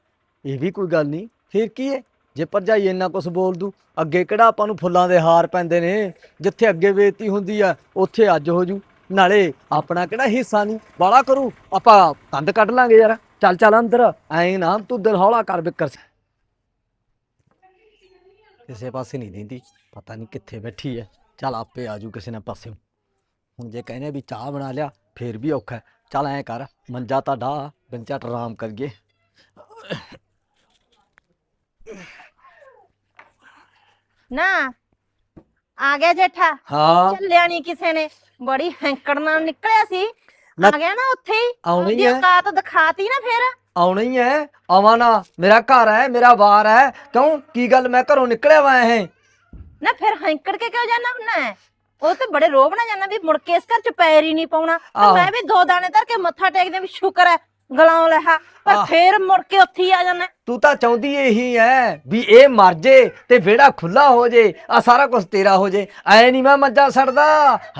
ਇਹ ਵੀ ਕੋਈ ਗੱਲ ਨਹੀਂ। ਫਿਰ ਕੀ ਹੈ ਜੇ ਭਰਜਾਈ ਇੰਨਾ ਕੁਝ ਬੋਲ ਦੂ, ਅੱਗੇ ਕਿਹੜਾ ਆਪਾਂ ਨੂੰ ਫੁੱਲਾਂ ਦੇ ਹਾਰ ਪੈਂਦੇ ਨੇ? ਜਿੱਥੇ ਅੱਗੇ ਬੇਇੱਜ਼ਤੀ ਹੁੰਦੀ ਆ, ਉੱਥੇ ਅੱਜ ਹੋ ਜੂ। ਨਾਲੇ ਆਪਣਾ ਕਿਹੜਾ ਹਿੱਸਾ ਨਹੀਂ? ਵਾਲਾ ਕਰੂ। ਆਪਾਂ ਕੰਧ ਕੱਢ ਲਾਂਗੇ ਯਾਰ। ਚੱਲ ਚੱਲ ਅੰਦਰ। ਐਂ ਨਾ ਤੂੰ ਦਿਲ ਹੌਲਾ ਕਰ ਬਿੱਕਰ। ਕਿਸੇ ਪਾਸੇ ਨਹੀਂ ਦਿੰਦੀ। ਪਤਾ ਨਹੀਂ ਕਿੱਥੇ ਬੈਠੀ ਹੈ ਚੱਲ ਆਪੇ ਆਜੂ ਕਿਸੇ ਨਾ ਪਾਸੇ। ਹੁਣ ਜੇ ਕਹਿੰਦੇ ਵੀ ਚਾਹ ਬਣਾ ਲਿਆ ਫੇਰ ਵੀ ਔਖਾ ਹੈ। ਚੱਲ ਐਂ ਕਰ ਮੰਜਾ ਤਾਂ ਢਾ ਬੰਚਾ ਆਰਾਮ ਕਰੀਏ। ਨਾ ਆ ਗਿਆ ਜੇਠਾ। ਹਾਂ। ਚੱਲਿਆ ਨਹੀਂ ਕਿਸੇ ਨੇ। ਬੜੀ ਹੈਂਕੜ ਨਾਲ ਨਿਕਲਿਆ ਸੀ। ਮੈਂ- ਆ ਗਿਆ ਨਾ ਉੱਥੇ ਹੀ। ਆਉਣਾ ਹੀ ਉਹਦੀ ਹੈ ਔਕਾਤ ਦਿਖਾਤੀ ਨਾ ਫੇਰ। ਆਉਣਾ ਹੀ ਹੈ ਆਵਾਂ ਨਾ। ਮੇਰਾ ਘਰ ਹੈ ਮੇਰਾ ਵਾਰ ਹੈ ਕਿਉਂ? ਕੀ ਗੱਲ? ਮੈਂ ਘਰੋਂ ਨਿਕਲਿਆ ਵਾ ਇਹ ਨਾ ਫਿਰ ਹੈਂਕੜ ਕੇ ਕਿਉਂ ਜਾਣਾ ਹੁੰਨਾ ਹੈ ਉਹ ਤੇ ਬੜੇ ਰੋਬ ਨਾ ਜਾਣਾ ਵੀ ਮੁੜ ਕੇ ਇਸ ਘਰ ਚ ਪੈਰ ਹੀ ਨਹੀਂ ਪਾਉਣਾ ਤੇ ਆਹੋ। ਮੈਂ ਵੀ ਦੋ ਦਾਣੇ ਧਰ ਕੇ ਮੱਥਾ ਟੇਕਦੇ ਵੀ ਸ਼ੁਕਰ ਹੈ ਗਲਾਂ ਲਹਾ ਪਰ ਆਹ। ਫੇਰ ਮੁੜ ਕੇ ਉੱਥੇ ਹੀ ਆ ਜਾਣਾ ਤੂੰ ਤਾਂ ਚਾਹੁੰਦੀ ਇਹੀ ਹੈ ਵੀ ਇਹ ਮਰ ਜੇ ਤੇ ਵਿਹੜਾ ਖੁੱਲਾ ਹੋ ਜੇ ਆ ਸਾਰਾ ਕੁਝ ਤੇਰਾ ਹੋ ਜੇ ਐ ਨਹੀਂ ਮੈਂ ਮੱਝਾਂ ਛੱਡਦਾ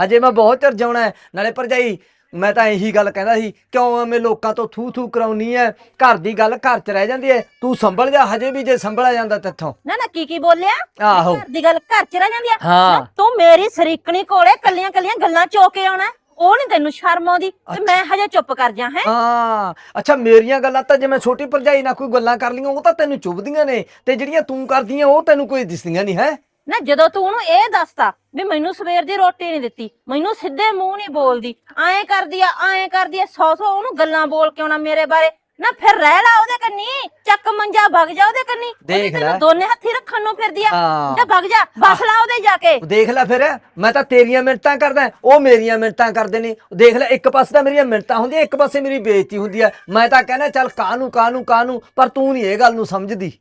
ਹਜੇ ਮੈਂ ਬਹੁਤ ਚਿਰ ਜਾਉਣਾ ਹੈ। ਨਾਲੇ ਭਰਜਾਈ ਮੈਂ ਤਾਂ ਇਹੀ ਗੱਲ ਕਹਿੰਦਾ ਸੀ ਕਿਉਂ ਐਵੇਂ ਲੋਕਾਂ ਤੋਂ ਥੂ ਥੂ ਕਰਾਉਣੀ ਹੈ ਘਰ ਦੀ ਗੱਲ ਘਰ 'ਚ ਰਹਿ ਜਾਂਦੀ ਹੈ ਤੂੰ ਸੰਭਲ ਜਾ ਹਜੇ ਵੀ ਜੇ ਸੰਭਲਿਆ ਜਾਂਦਾ ਤੇਥੋਂ। ਨਾ ਨਾ ਕੀ ਕੀ ਬੋਲਿਆ? ਆਹੋ। ਘਰ ਦੀ ਗੱਲ ਘਰ ਚ ਰਹਿ ਜਾਂਦੀ ਆ ਹਾਂ। ਨਾ ਤੂੰ ਮੇਰੀ ਸਰੀਕਣੀ ਕੋਲੇ ਕੱਲੀਆਂ ਕੱਲੀਆਂ ਗੱਲਾਂ ਚੋ ਕੇ ਆਉਣਾ ਉਹ ਨਹੀਂ ਤੈਨੂੰ ਸ਼ਰਮ ਆਉਂਦੀ ਤੇ ਮੈਂ ਹਜੇ ਚੁੱਪ ਕਰ ਜਾ ਹੈ? ਹਾਂ। ਅੱਛਾ ਮੇਰੀਆਂ ਗੱਲਾਂ ਤਾਂ ਜਿਵੇਂ ਛੋਟੀ ਭਰਜਾਈ ਨਾਲ ਕੋਈ ਗੱਲਾਂ ਕਰ ਲਈਆਂ ਉਹ ਤਾਂ ਤੈਨੂੰ ਚੁੱਭਦੀਆਂ ਨੇ। ਤੇ ਜਿਹੜੀਆਂ ਤੂੰ ਕਰਦੀਆਂ ਉਹ ਤੈਨੂੰ ਕੋਈ ਦਿਸਦੀਆਂ ਨਹੀਂ ਹੈ? ਨਾ ਜਦੋਂ ਤੂੰ ਉਹਨੂੰ ਇਹ ਦੱਸਤਾ ਵੀ ਮੈਨੂੰ ਸਵੇਰ ਦੀ ਰੋਟੀ ਨਹੀਂ ਦਿੱਤੀ ਮੈਨੂੰ ਸਿੱਧੇ ਮੂੰਹ ਨਹੀਂ ਬੋਲਦੀ ਐਂ ਕਰਦੀ ਆ ਐਂ ਕਰਦੀ ਆ ਸੌ ਸੌ ਉਹਨੂੰ ਗੱਲਾਂ ਬੋਲ ਕੇ ਆਉਣਾ ਮੇਰੇ ਬਾਰੇ ਨਾ ਫਿਰ ਰਹਿ ਲਾ ਉਹਦੇ ਕੰਨੀ ਚੱਕ ਮੰਜਾ ਵਗ ਜਾ ਉਹਦੇ ਕੰਨੀ ਉਹਦੀ ਦੇਖ ਤੈਨੂੰ ਲੈ। ਦੋਨੇ ਹੱਥੀ ਰੱਖਣ ਨੂੰ ਫਿਰਦੀ ਆ ਹਾਂ। ਜਾ ਵਗ ਜਾ ਬਸ ਲਾ ਉਹਦੇ ਜਾ ਕੇ। ਦੇਖ ਲੈ ਫਿਰ ਮੈਂ ਤਾਂ ਤੇਰੀਆਂ ਮਿੰਟਾਂ ਕਰਦਾ ਉਹ ਮੇਰੀਆਂ ਮਿੰਟਾਂ ਕਰਦੇ ਨੇ ਦੇਖ ਲੈ ਇੱਕ ਪਾਸੇ ਤਾਂ ਮੇਰੀਆਂ ਮਿੰਟਾਂ ਹੁੰਦੀਆਂ ਇੱਕ ਪਾਸੇ ਮੇਰੀ ਬੇਇੱਜ਼ਤੀ ਹੁੰਦੀ ਹੈ ਮੈਂ ਤਾਂ ਕਹਿੰਦਾ ਚੱਲ ਕਾਹਨੂੰ ਕਾਹਨੂੰ ਕਾਹਨੂੰ ਪਰ ਤੂੰ ਨਹੀਂ ਇਹ ਗੱਲ ਨੂੰ ਸਮਝਦੀ।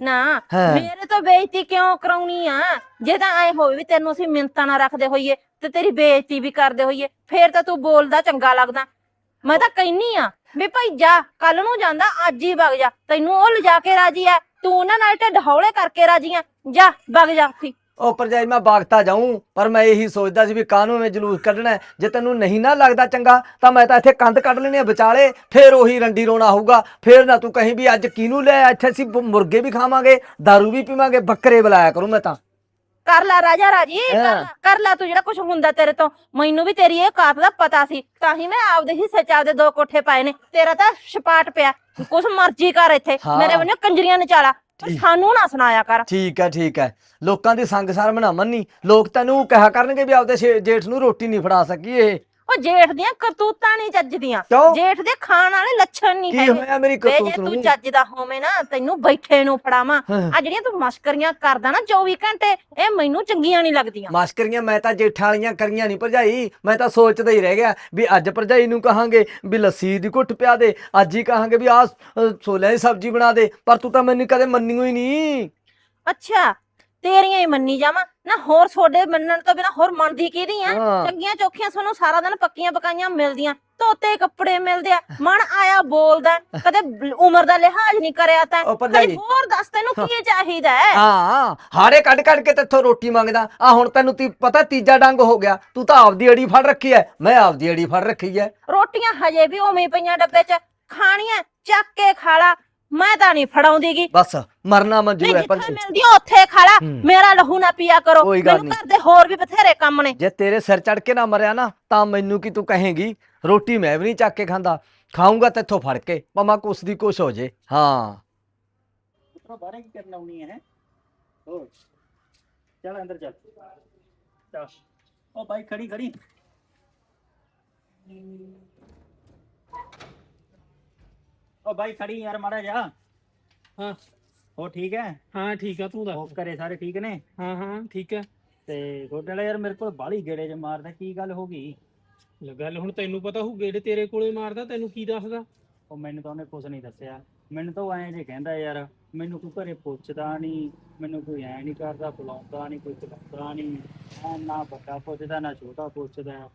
ਨਾ ਹਾਂ। ਮੇਰੇ ਤੋਂ ਬੇਇੱਜ਼ਤੀ ਕਿਉਂ ਕਰਾਉਣੀ ਆ? ਜੇ ਤਾਂ ਐ ਹੋਵੇ ਵੀ ਤੈਨੂੰ ਅਸੀਂ ਮਿੰਤਾਂ ਨਾ ਰੱਖਦੇ ਹੋਈਏ ਤੇ ਤੇਰੀ ਬੇਇੱਜ਼ਤੀ ਵੀ ਕਰਦੇ ਹੋਈਏ ਫੇਰ ਤਾਂ ਤੂੰ ਬੋਲਦਾ ਚੰਗਾ ਲੱਗਦਾ। ਮੈਂ ਤਾਂ ਕਹਿਨੀ ਆ ਵੀ ਭਾਈ ਜਾ ਕੱਲ ਨੂੰ ਜਾਂਦਾ ਅੱਜ ਹੀ ਵਗ ਜਾ। ਤੈਨੂੰ ਉਹ ਲਿਜਾ ਕੇ ਰਾਜੀ ਆ ਤੂੰ ਉਹਨਾਂ ਨਾਲ ਢਿੱਡ ਹੌਲੇ ਕਰਕੇ ਰਾਜੀ ਆ। ਜਾ ਵਗ ਜਾ ਉੱਥੇ। ਉਹ ਭਰਜਾਈ ਮੈਂ ਬਾਗਤਾ ਜਾਊਂ ਪਰ ਮੈਂ ਇਹੀ ਸੋਚਦਾ ਸੀ ਵੀ ਕਾਹਨੂੰ ਮੈਂ ਜਲੂਸ ਕੱਢਣਾ ਹੈ। ਜੇ ਤੈਨੂੰ ਨਹੀਂ ਨਾ ਲੱਗਦਾ ਚੰਗਾ ਤਾਂ ਮੈਂ ਤਾਂ ਇੱਥੇ ਕੰਧ ਕੱਢ ਲੈਣੀ ਆ ਵਿਚਾਲੇ ਫੇਰ ਉਹੀ ਰੰਡੀ ਰੋਣਾ ਹੋਊਗਾ ਫੇਰ ਨਾ ਤੂੰ ਕਹੀਂ ਵੀ ਅੱਜ ਕਿਹਨੂੰ ਲੈ ਆਇਆ? ਇੱਥੇ ਅਸੀਂ ਬ- ਮੁਰਗੇ ਵੀ ਖਾਵਾਂਗੇ दारू ਵੀ ਪੀਵਾਂਗੇ ਬੱਕਰੇ ਬੁਲਾਇਆ ਕਰੂੰ ਮੈਂ ਤਾਂ ਕਰ ਲੈ ਰਾਜਾ ਰਾਜੀ ਕਰ ਹਾਂ। ਲੈ- ਕਰ ਲੈ ਤੂੰ ਜਿਹੜਾ ਕੁਝ ਹੁੰਦਾ ਤੇਰੇ ਤੋਂ ਮੈਨੂੰ ਵੀ ਤੇਰੀ ਇਹ ਕਾਤ ਦਾ ਪਤਾ ਸੀ ਤਾਂ ਹੀ ਮੈਂ ਆਪਦੇ ਹਿੱਸੇ ਚ ਆਪਦੇ ਦੋ ਕੋਠੇ ਪਾਏ ਨੇ ਤੇਰਾ ਤਾਂ ਛਪਾਟ ਪਿਆ ਕੁਛ ਮਰਜ਼ੀ ਕਰ ਇੱਥੇ ਹਾਂ। ਮੇਰੇ ਵੱਲੋਂ ਕੰਜਰੀਆਂ ਨਚਾਲਾ ਪਰ ਸਾਨੂੰ ਨਾ ਸੁਣਾਇਆ ਕਰ। ਠੀਕ ਹੈ ਠੀਕ ਹੈ। ਲੋਕਾਂ ਦੀ ਸੰਗ ਸਾਰ ਬਣਾ ਮੰਨੀ। ਲੋਕ ਤੈਨੂੰ ਕਿਹਾ ਕਰਨਗੇ ਵੀ ਆਪਦੇ ਸ਼ੇ- ਜੇਠ ਨੂੰ ਰੋਟੀ ਨਹੀਂ ਫੜਾ ਸਕੀ ਇਹ ਉਹ ਜੇਠ ਦੀਆਂ ਕਰਤੂਤਾਂ ਨਹੀਂ ਚੱਜਦੀਆਂ। ਕਿਉਂ? ਜੇਠ ਦੇ ਖਾਣ ਵਾਲੇ ਲੱਛਣ ਨਹੀਂ ਕੀ ਹੋਇਆ ਮੇਰੀ ਵੇ ਜੇ ਕਰਤੂਤ ਤੂੰ ਨੂੰ? ਚੱਜਦਾ ਹੋਵੇਂ ਨਾ ਤੈਨੂੰ ਬੈਠੇ ਨੂੰ ਫੜਾਵਾਂ। ਹਾਂ। ਆ ਜਿਹੜੀਆਂ ਤੂੰ ਮਸ਼ਕਰੀਆਂ ਕਰਦਾ ਨਾ 24 ਘੰਟੇ ਇਹ ਮੈਨੂੰ ਚੰਗੀਆਂ ਨਹੀਂ ਲੱਗਦੀਆਂ। ਮਾਸਕਰੀਆਂ ਮੈਂ ਤਾਂ ਜੇਠਾਂ ਵਾਲੀਆਂ ਕਰੀਆਂ ਨਹੀਂ ਭਰਜਾਈ। ਮੈਂ ਤਾਂ ਸੋਚਦਾ ਹੀ ਰਹਿ ਗਿਆ ਵੀ ਅੱਜ ਭਰਜਾਈ ਨੂੰ ਕਹਾਂਗੇ ਵੀ ਲੱਸੀ ਦੀ ਘੁੱਟ ਪਿਆ ਦੇ। ਅੱਜ ਹੀ ਕਹਾਂਗੇ ਵੀ ਆਹ ਛੋਲਿਆਂ ਦੀ ਸਬਜ਼ੀ ਬਣਾ ਦੇ। ਪਰ ਤੂੰ ਤਾਂ ਮੈਨੂੰ ਕਦੇ ਮੰਨੀਓ ਹੀ ਨਹੀਂ। ਅੱਛਾ ਤੇਰੀਆਂ ਹੀ ਮੰਨੀ ਜਾਵਾਂ। ਨਾ ਹੋਰ ਤੁਹਾਡੇ ਮੰਨਣ ਤੋਂ ਬਿਨਾ ਹੋਰ ਮੰਨਦੀ ਕਿਹਦੀ ਆ? ਹਾਂ। ਚੰਗੀਆਂ ਚੋਖੀਆਂ ਸਾਨੂੰ ਸਾਰਾ ਦਿਨ ਪੱਕੀਆਂ ਪਕਾਈਆਂ ਮਿਲਦੀਆਂ। ਧੋਤੇ ਕੱਪੜੇ ਮਿਲਦੇ ਆ। ਮਨ ਆਇਆ ਬੋਲਦਾ ਕਦੇ ਬ- ਉਮਰ ਦਾ ਲਿਹਾਜ਼ ਨਹੀਂ ਕਰਿਆ ਤਾਂ। ਉਹ ਭਰਜਾਈ ਕਦੇ ਹੋਰ ਦੱਸ ਤੈਨੂੰ ਕੀ ਚਾਹੀਦਾ ਹੈ? ਹਾਂ ਹਾੜੇ ਕੱਢ ਕੱਢ ਕੇ ਤੇਥੋਂ ਰੋਟੀ ਮੰਗਦਾ। ਆ ਹੁਣ ਤੈਨੂੰ ਤੀ ਪਤਾ ਤੀਜਾ ਡੰਗ ਹੋ ਗਿਆ। ਤੂੰ ਤਾਂ ਆਪਦੀ ਅੜੀ ਫੜ ਰੱਖੀ ਐ। ਮੈਂ ਆਪਦੀ ਅੜੀ ਫੜ ਰੱਖੀ ਐ। ਰੋਟੀਆਂ ਹਜੇ ਵੀ ਉਵੇਂ ਹੀ ਪਈਆਂ ਡੱਬੇ 'ਚ। ਖਾਣੀਆਂ ਚੱਕ ਕੇ ਖਾ ਲਾ। ਮੈਂ ਤਾਂ ਨਹੀਂ ਫੜਾਉਂਦੀਗੀ। ਬਸ। ਮਰਨਾ ਮਨਜ਼ੂਰ ਹੈ ਜਿੱਥੇ ਭਰਜਾਈ ਮਿਲਦੀ ਆ ਉੱਥੇ ਖਾ ਲਾ ਹੂੰ। ਮੇਰਾ ਲਹੂ ਨਾ ਪੀਆ ਕਰੋ। ਕੋਈ ਗੱਲ ਮੈਨੂੰ ਨਹੀਂ। ਘਰ ਦੇ ਹੋਰ ਵੀ ਬਥੇਰੇ ਕੰਮ ਨੇ। ਜੇ ਤੇਰੇ ਸਿਰ ਚੜ ਕੇ ਨਾ ਮਰਿਆ ਨਾ ਤਾਂ ਮੈਨੂੰ ਕੀ ਤੂੰ ਕਹੇਂਗੀ? ਰੋਟੀ ਮੈਂ ਵੀ ਨਹੀਂ ਚੱਕ ਕੇ ਖਾਂਦਾ। ਖਾਊਂਗਾ ਤੇਥੋਂ ਫੜ ਕੇ ਭਾਵੇਂ ਕੁਛ ਦੀ ਕੁਛ ਹੋ ਜੇ। ਹਾਂ। ਉਤਰੋ ਬਾਹਰ ਕੀ ਕਰਨ ਆਉਣੀ ਹੈ ਹੋ? ਚੱਲ ਅੰਦਰ ਚੱਲ। ਚੱਲ। ਉਹ ਬਾਈ ਖੜੀ ਖੜੀ। ਉਹ ਬਾਈ ਖੜੀ ਯਾਰ ਮਾੜਾ ਜਾ ਹਾਂ। ਹੋ ਠੀਕ ਹੈ? ਹਾਂ ਠੀਕ ਆ ਤੂੰ ਦੱਸ। ਘਰੇ ਸਾਰੇ ਠੀਕ ਨੇ? ਹਾਂ ਹਾਂ ਠੀਕ ਹੈ। ਤੇ ਤੁਹਾਡੇ ਵਾਲਾ ਯਾਰ ਮੇਰੇ ਕੋਲ ਬਾਹਲੀ ਗੇੜੇ 'ਚ ਮਾਰਦਾ ਕੀ ਗੱਲ ਹੋ ਗਈ? ਲੈ ਗੱਲ ਹੁਣ ਤੈਨੂੰ ਪਤਾ ਹੋਊ ਗੇੜੇ ਤੇਰੇ ਕੋਲੇ ਮਾਰਦਾ ਤੈਨੂੰ ਕੀ ਦੱਸਦਾ? ਉਹ ਮੈਨੂੰ ਤਾਂ ਉਹਨੇ ਕੁਝ ਨਹੀਂ ਦੱਸਿਆ। ਮੈਨੂੰ ਤਾਂ ਐਂ ਜੇ ਕਹਿੰਦਾ ਯਾਰ ਮੈਨੂੰ ਕੋਈ ਘਰੇ ਪੁੱਛਦਾ ਨਹੀਂ ਮੈਨੂੰ ਕੋਈ ਐ ਨਹੀਂ ਕਰਦਾ ਬੁਲਾਉਂਦਾ ਨਹੀਂ ਕੋਈ ਚਲਾਉਂਦਾ ਨਹੀਂ। ਐ ਨਾ ਵੱਡਾ ਪੁੱਛਦਾ ਨਾ ਛੋਟਾ ਪੁੱਛਦਾ।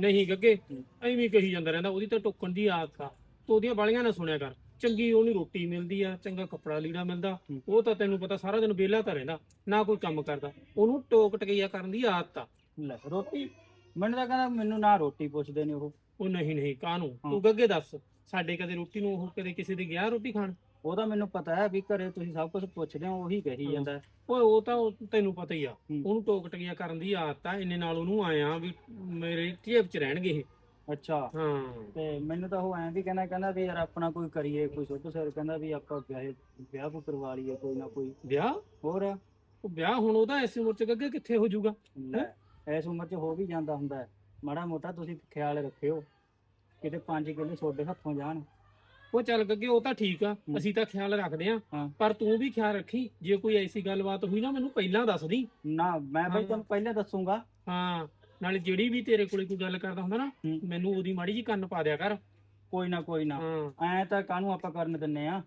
ਨਹੀਂ ਗੱਗੇ ਐਵੇਂ ਕਹੀ ਜਾਂਦਾ ਰਹਿੰਦਾ ਉਹਦੀ ਤਾਂ ਟੋਕਣ ਦੀ ਆਦਤ ਆ। ਤੂੰ ਉਹਦੀਆਂ ਬਾਲੀਆਂ ਨਾ ਸੁਣਿਆ ਕਰ। ਚੰਗੀ ਉਹਨੂੰ ਰੋਟੀ ਮਿਲਦੀ ਆ ਚੰਗਾ ਕੱਪੜਾ ਲੀੜਾ ਮਿਲਦਾ। ਉਹ ਤਾਂ ਤੈਨੂੰ ਪਤਾ ਸਾਰਾ ਦਿਨ ਵਿਹਲਾ ਤਾਂ ਰਹਿੰਦਾ ਨਾ ਕੋਈ ਕੰਮ ਕਰਦਾ ਉਹਨੂੰ ਟੋਕ ਟਕਈਆ ਕਰਨ ਦੀ ਆਦਤ ਆ ਲੈ ਰੋਟੀ ਮੈਨੂੰ ਤਾਂ ਕਹਿੰਦਾ ਮੈਨੂੰ ਨਾ ਰੋਟੀ ਪੁੱਛਦੇ ਨੇ ਉਹ ਉਹ ਨਹੀਂ ਨਹੀਂ ਕਾਹਨੂੰ। ਤੂੰ ਗੱਗੇ ਦੱਸ ਸਾਡੇ ਕਦੇ ਰੋਟੀ ਨੂੰ ਉਹ ਕਦੇ ਕਿਸੇ ਦੇ ਗਿਆ ਰੋਟੀ ਖਾਣ ਉਹਦਾ ਮੈਨੂੰ ਪਤਾ ਹੈ ਵੀ ਘਰੇ ਤੁਸੀਂ ਸਭ ਕੁਝ ਪੁੱਛਦੇ ਹੋ ਉਹੀ ਕਹੀ। ਜਾਂਦਾ ਹੈ। ਓਏ ਉਹ ਤਾਂ ਉਹ ਤੈਨੂੰ ਪਤਾ ਹੀ ਆ। ਉਹਨੂੰ ਟੋਕ ਟਕਈਆ ਕਰਨ ਦੀ ਆਦਤ ਆ ਇੰਨੇ ਨਾਲ ਉਹਨੂੰ ਆਇਆ ਵੀ ਮੇਰੇ ਜੇਬ 'ਚ ਰਹਿਣਗੇ ਇਹ ਅੱਛਾ। ਹਾਂ। ਤੇ ਮੈਨੂੰ ਤਾਂ ਉਹ ਐਂ ਵੀ ਕਹਿੰਦਾ ਕਹਿੰਦਾ ਵੀ ਯਾਰ ਆਪਣਾ ਕੋਈ ਕਰੀਏ ਕੋਈ ਸੁੱਧ ਸਿਰ ਕਹਿੰਦਾ ਵੀ ਆਪਾਂ ਵਿਆਹ ਵਿਆਹ ਕੋ ਕਰਵਾ ਲਈਏ ਕੋਈ ਨਾ ਕੋਈ। ਵਿਆਹ? ਹੋਰ? ਉਹ ਵਿਆਹ ਹੁਣ ਉਹਦਾ ਐਸੀ ਉਮਰ 'ਚ ਗੱਗੇ ਕਿੱਥੇ ਹੋ ਜਾਊਗਾ? ਲੈ, ਇਸ ਉਮਰ 'ਚ ਹੋ ਵੀ ਜਾਂਦਾ ਹੁੰਦਾ ਹੈ। ਮਾੜਾ ਮੋਟਾ ਤੁਸੀਂ ਖਿਆਲ ਰੱਖਿਓ ਕਿਤੇ ਪੰਜ ਕਿੱਲੇ ਤੁਹਾਡੇ ਹੱਥੋਂ ਜਾਣ। ਉਹ ਚੱਲ ਗੱਗੇ ਉਹ ਤਾਂ ਠੀਕ ਆ ਹੂੰ। ਅਸੀਂ ਤਾਂ ਖਿਆਲ ਰੱਖਦੇ ਆ ਹਾਂ। ਪਰ ਤੂੰ ਵੀ ਖਿਆਲ ਰੱਖੀ ਜੇ ਕੋਈ ਐਸੀ ਗੱਲਬਾਤ ਹੋਈ ਨਾ ਮੈਨੂੰ ਪਹਿਲਾਂ ਦੱਸ ਦੀ। ਨਾ ਮੈਂ ਬਈ ਹਾਂ। ਤੁਹਾਨੂੰ ਪਹਿਲਾਂ ਦੱਸੂਗਾ। ਹਾਂ। ਨਾਲੇ ਜਿਹੜੀ ਵੀ ਤੇਰੇ ਕੋਲੇ ਕੋਈ ਗੱਲ ਕਰਦਾ ਹੁੰਦਾ ਨਾ ਹੂੰ। ਮੈਨੂੰ ਉਹਦੀ ਮਾੜੀ ਜੀ ਕੰਨ ਪਾ ਦਿਆ ਕਰ। ਕੋਈ ਨਾ ਕੋਈ ਨਾ। ਹਾਂ। ਐਂ ਤਾਂ ਕਾਹਨੂੰ ਆਪਾਂ ਕਰਨ ਦਿੰਨੇ ਆ?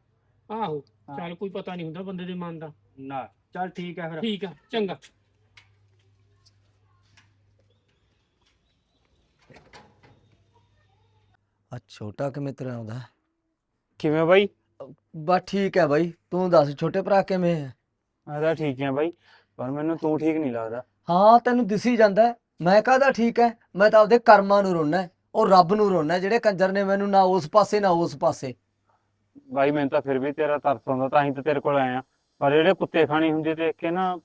ਆਹੋ ਹਾਂ। ਚੱਲ ਕੋਈ ਪਤਾ ਨਹੀਂ ਹੁੰਦਾ ਬੰਦੇ ਦੇ ਮਨ ਦਾ। ਨਾ ਚੱਲ ਠੀਕ ਹੈ ਫਿਰ। ਠੀਕ ਆ ਚੰਗਾ। ਆ ਛੋਟਾ ਕਿਵੇਂ ਤੇਰਾ ਆਉਂਦਾ ਕਿਵੇਂ ਬਾਈ? ਬਸ ਠੀਕ ਹੈ ਬਾਈ ਤੂੰ ਦੱਸ ਛੋਟੇ ਭਰਾ ਕਿਵੇਂ ਹੈ ਮੈਂ ਤਾਂ ਠੀਕ ਹਾਂ ਬਾਈ ਪਰ ਮੈਨੂੰ ਤੂੰ ਠੀਕ ਨਹੀਂ ਲੱਗਦਾ। ਹਾਂ ਤੈਨੂੰ ਦਿਸੀ ਜਾਂਦਾ। ਹੈ। ਮੈਂ ਕਹਦਾ ਠੀਕ ਹੈ ਮੈਂ ਤਾਂ ਆਪਦੇ ਕਰਮਾਂ ਨੂੰ ਰੋਣਾ ਉਹ ਰੱਬ ਨੂੰ ਰੋਣਾ ਜਿਹੜੇ ਕੰਜਰ ਨੇ ਮੈਨੂੰ ਨਾ ਉਸ ਪਾਸੇ ਨਾ ਉਸ ਪਾਸੇ। ਬਾਈ ਮੈਨੂੰ ਤਾਂ ਫਿਰ ਵੀ ਤੇਰਾ ਤਰਸ ਆਉਂਦਾ ਤਾਂ ਹੀ ਤਾਂ ਤੇਰੇ ਕੋਲ ਆਇਆ। ਪਰ ਜਿਹੜੇ ਕੁੱਤੇ ਖਾਣੀ ਹੁੰਦੀ ਦੇਖ ਕੇ ਨਾ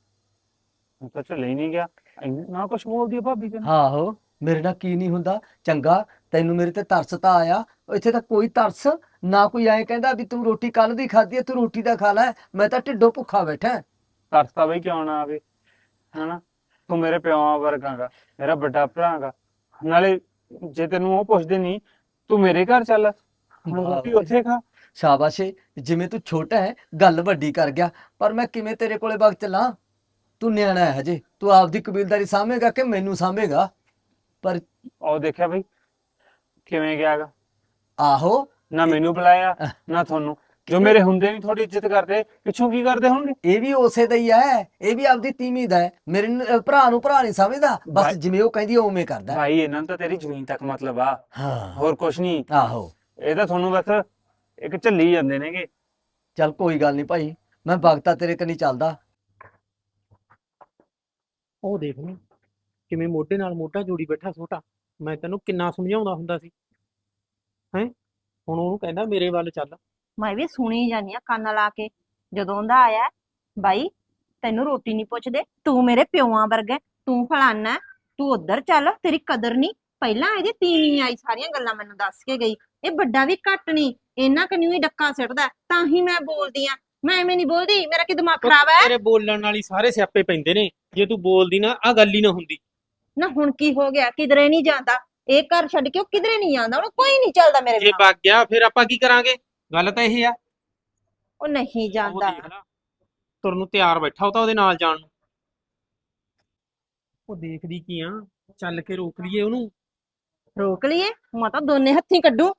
ਮੈਂ ਤਾਂ ਝੱਲੇ ਹੀ ਨਹੀਂ ਗਿਆ। ਇੰਨਾ- ਨਾ ਕੁਛ ਬੋਲਦੀ ਆ ਭਾਬੀ ਤੈਨੂੰ। ਆਹੋ ਮੇਰੇ ਨਾਲ ਕੀ ਨਹੀਂ ਹੁੰਦਾ। ਚੰਗਾ ਤੈਨੂੰ ਮੇਰੇ ਤੇ ਤਰਸ ਤਾਂ ਆਇਆ। ਇੱਥੇ ਤਾਂ ਕੋਈ ਤਰਸ ਨਾ ਕੋਈ ਐਂ ਕਹਿੰਦਾ ਵੀ ਤੂੰ ਰੋਟੀ ਕੱਲ ਦੀ ਖਾਧੀ ਹੈ ਤੂੰ ਰੋਟੀ ਦਾ ਖਾ ਲੈ। ਮੈਂ ਤਾਂ ਢਿੱਡੋਂ ਭੁੱਖਾ ਬੈਠਾ। ਤਰਸ ਤਾਂ ਬਈ ਕਿਉਂ ਨਾ ਆਵੇ ਹਨਾ? ਤੂੰ ਮੇਰੇ ਪਿਓਾਂ ਵਰਗਾਗਾ ਮੇਰਾ ਵੱਡਾ ਭਰਾਗਾ। ਨਾਲੇ ਜੇ ਤੈਨੂੰ ਉਹ ਪੁੱਛਦੇ ਨਹੀਂ ਤੂੰ ਮੇਰੇ ਘਰ ਚੱਲ। ਰੋਟੀ। ਉੱਥੇ ਖਾ। ਸ਼ਾਬਾਸ਼ ਏ ਜਿਵੇਂ ਤੂੰ ਛੋਟਾ ਹੈ ਗੱਲ ਵੱਡੀ ਕਰ ਗਿਆ। ਪਰ ਮੈਂ ਕਿਵੇਂ ਤੇਰੇ ਕੋਲੇ ਵਕਤ ਚੱਲਾਂ ਤੂੰ ਨਿਆਣਾ ਹੈ ਹਜੇ ਤੂੰ ਆਪਦੀ ਕਬੀਲਦਾਰੀ ਸਾਂਭੇਗਾ ਕਿ ਮੈਨੂੰ ਸਾਂਭੇਗਾ? ਪਰ ਉਹ ਦੇਖਿਆ ਬਈ ਕਿਵੇਂ ਗਿਆਗਾ? ਆਹੋ। ਨਾ ਮੈਨੂੰ ਬੁਲਾਇਆ ਨਾ ਤੁਹਾਨੂੰ। ਜੋ ਮੇਰੇ ਹੁੰਦੇ ਵੀ ਥੋੜੀ ਇੱਜ਼ਤ ਕਰਦੇ ਪਿੱਛੋਂ ਕੀ ਕਰਦੇ ਹੋਣਗੇ? ਇਹ ਵੀ ਉਸੇ ਦਾ ਹੀ ਹੈ ਇਹ ਵੀ ਆਪਦੀ ਤੀਵੀਂ ਦਾ ਹੈ। ਮੇਰੇ ਨ- ਭਰਾ ਨੂੰ ਭਰਾ ਨਹੀਂ ਸਮਝਦਾ ਬਸ ਭਾਈ- ਜਿਵੇਂ ਉਹ ਕਹਿੰਦੀ ਉਵੇਂ ਕਰਦਾ। ਹੈ। ਭਾਈ ਇਹਨਾਂ ਨੂੰ ਤਾਂ ਤੇਰੀ ਜ਼ਮੀਨ ਤੱਕ ਮਤਲਬ ਆ। ਹਾਂ। ਹੋਰ ਕੁਛ ਨਹੀਂ। ਆਹੋ। ਇਹ ਤਾਂ ਤੁਹਾਨੂੰ ਬਸ ਇੱਕ ਝੱਲੀ ਜਾਂਦੇ ਨੇਗੇ। ਚੱਲ ਕੋਈ ਗੱਲ ਨਹੀਂ ਭਾਈ ਮੈਂ ਵਕਤਾ ਤੇਰੇ ਕੰਨੀ ਚੱਲਦਾ। ਉਹ ਦੇਖ ਲਈ ਕਿਵੇਂ ਮੋਢੇ ਨਾਲ ਮੋਢਾ ਜੋੜੀ ਬੈਠਾ ਛੋਟਾ ਮੈਂ ਤੈਨੂੰ ਕਿੰਨਾ ਸਮਝਾਉਂਦਾ ਹੁੰਦਾ ਸੀ। ਹੈ? ਹੁਣ ਉਹਨੂੰ ਕਹਿੰਦਾ ਮੇਰੇ ਵੱਲ ਚੱਲ। ਮੈਂ ਵੀ ਸੁਣੀ ਜਾਂਦੀ ਆ ਕੰਨ ਲਾ ਕੇ। ਜਦੋਂ ਦਾ ਆਇਆ ਬਾਈ ਤੈਨੂੰ ਰੋਟੀ ਨਹੀਂ ਪੁੱਛਦੇ ਤੂੰ ਮੇਰੇ ਪਿਓਾਂ ਵਰਗਾ ਤੂੰ ਫਲਾਨਾ ਤੂੰ ਉਧਰ ਚੱਲ ਤੇਰੀ ਕਦਰ ਨਹੀਂ ਪਹਿਲਾਂ ਇਹਦੀ ਤੀਵੀਂ ਆਈ ਸਾਰੀਆਂ ਗੱਲਾਂ ਮੈਨੂੰ ਦੱਸ ਕੇ ਗਈ। ਇਹ ਵੱਡਾ ਵੀ ਘੱਟ ਨਹੀਂ ਇਹਨਾਂ ਕਨਿਓ ਹੀ ਡੱਕਾ ਸਿੱਟਦਾ ਤਾਂ ਹੀ ਮੈਂ ਬੋਲਦੀ ਆ ਮੈਂ ਐਵੇਂ ਨਹੀਂ ਬੋਲਦੀ ਮੇਰਾ ਕੀ ਦਿਮਾਗ ਖਰਾਬ ਹੈ? ਤੇਰੇ ਬੋਲਣ ਨਾਲ ਹੀ ਸਾਰੇ ਸਿਆਪੇ ਪੈਂਦੇ ਨੇ ਜੇ ਤੂੰ ਬੋਲਦੀ ਨਾ ਆ ਗੱਲ ਹੀ ਨਾ ਹੁੰਦੀ। ਨਾ ਹੁਣ ਕੀ ਹੋ ਗਿਆ ਕਿਧਰੇ ਨਹੀਂ ਜਾਂਦਾ। ਇਹ ਘਰ ਛੱਡ ਕੇ ਉਹ ਕਿਧਰੇ ਨਹੀਂ ਜਾਂਦਾ ਉਹਨੂੰ ਕੋਈ ਨਹੀਂ ਚੱਲਦਾ ਮੇਰੇ ਜੇ ਵਗ ਗਿਆ ਫਿਰ ਆਪਾਂ ਕੀ ਕਰਾਂਗੇ? ਗੱਲ ਤਾਂ ਇਹ ਆ। ਉਹ ਨਹੀਂ ਉਹ ਜਾਂਦਾ। ਦੇਖ ਲਾ ਤੁਰਨ ਨੂੰ ਤਿਆਰ ਬੈਠਾ ਉਹ ਤਾਂ ਉਹਦੇ ਨਾਲ ਜਾਣ ਨੂੰ। ਉਹ ਦੇਖਦੀ ਕੀ ਆ ਚੱਲ ਕੇ ਰੋਕ ਲਈਏ ਉਹਨੂੰ। ਰੋਕ ਲਈਏ ਮੈਂ ਤਾਂ ਦੋਨੇ ਹੱਥੀਂ ਕੱਢੂ।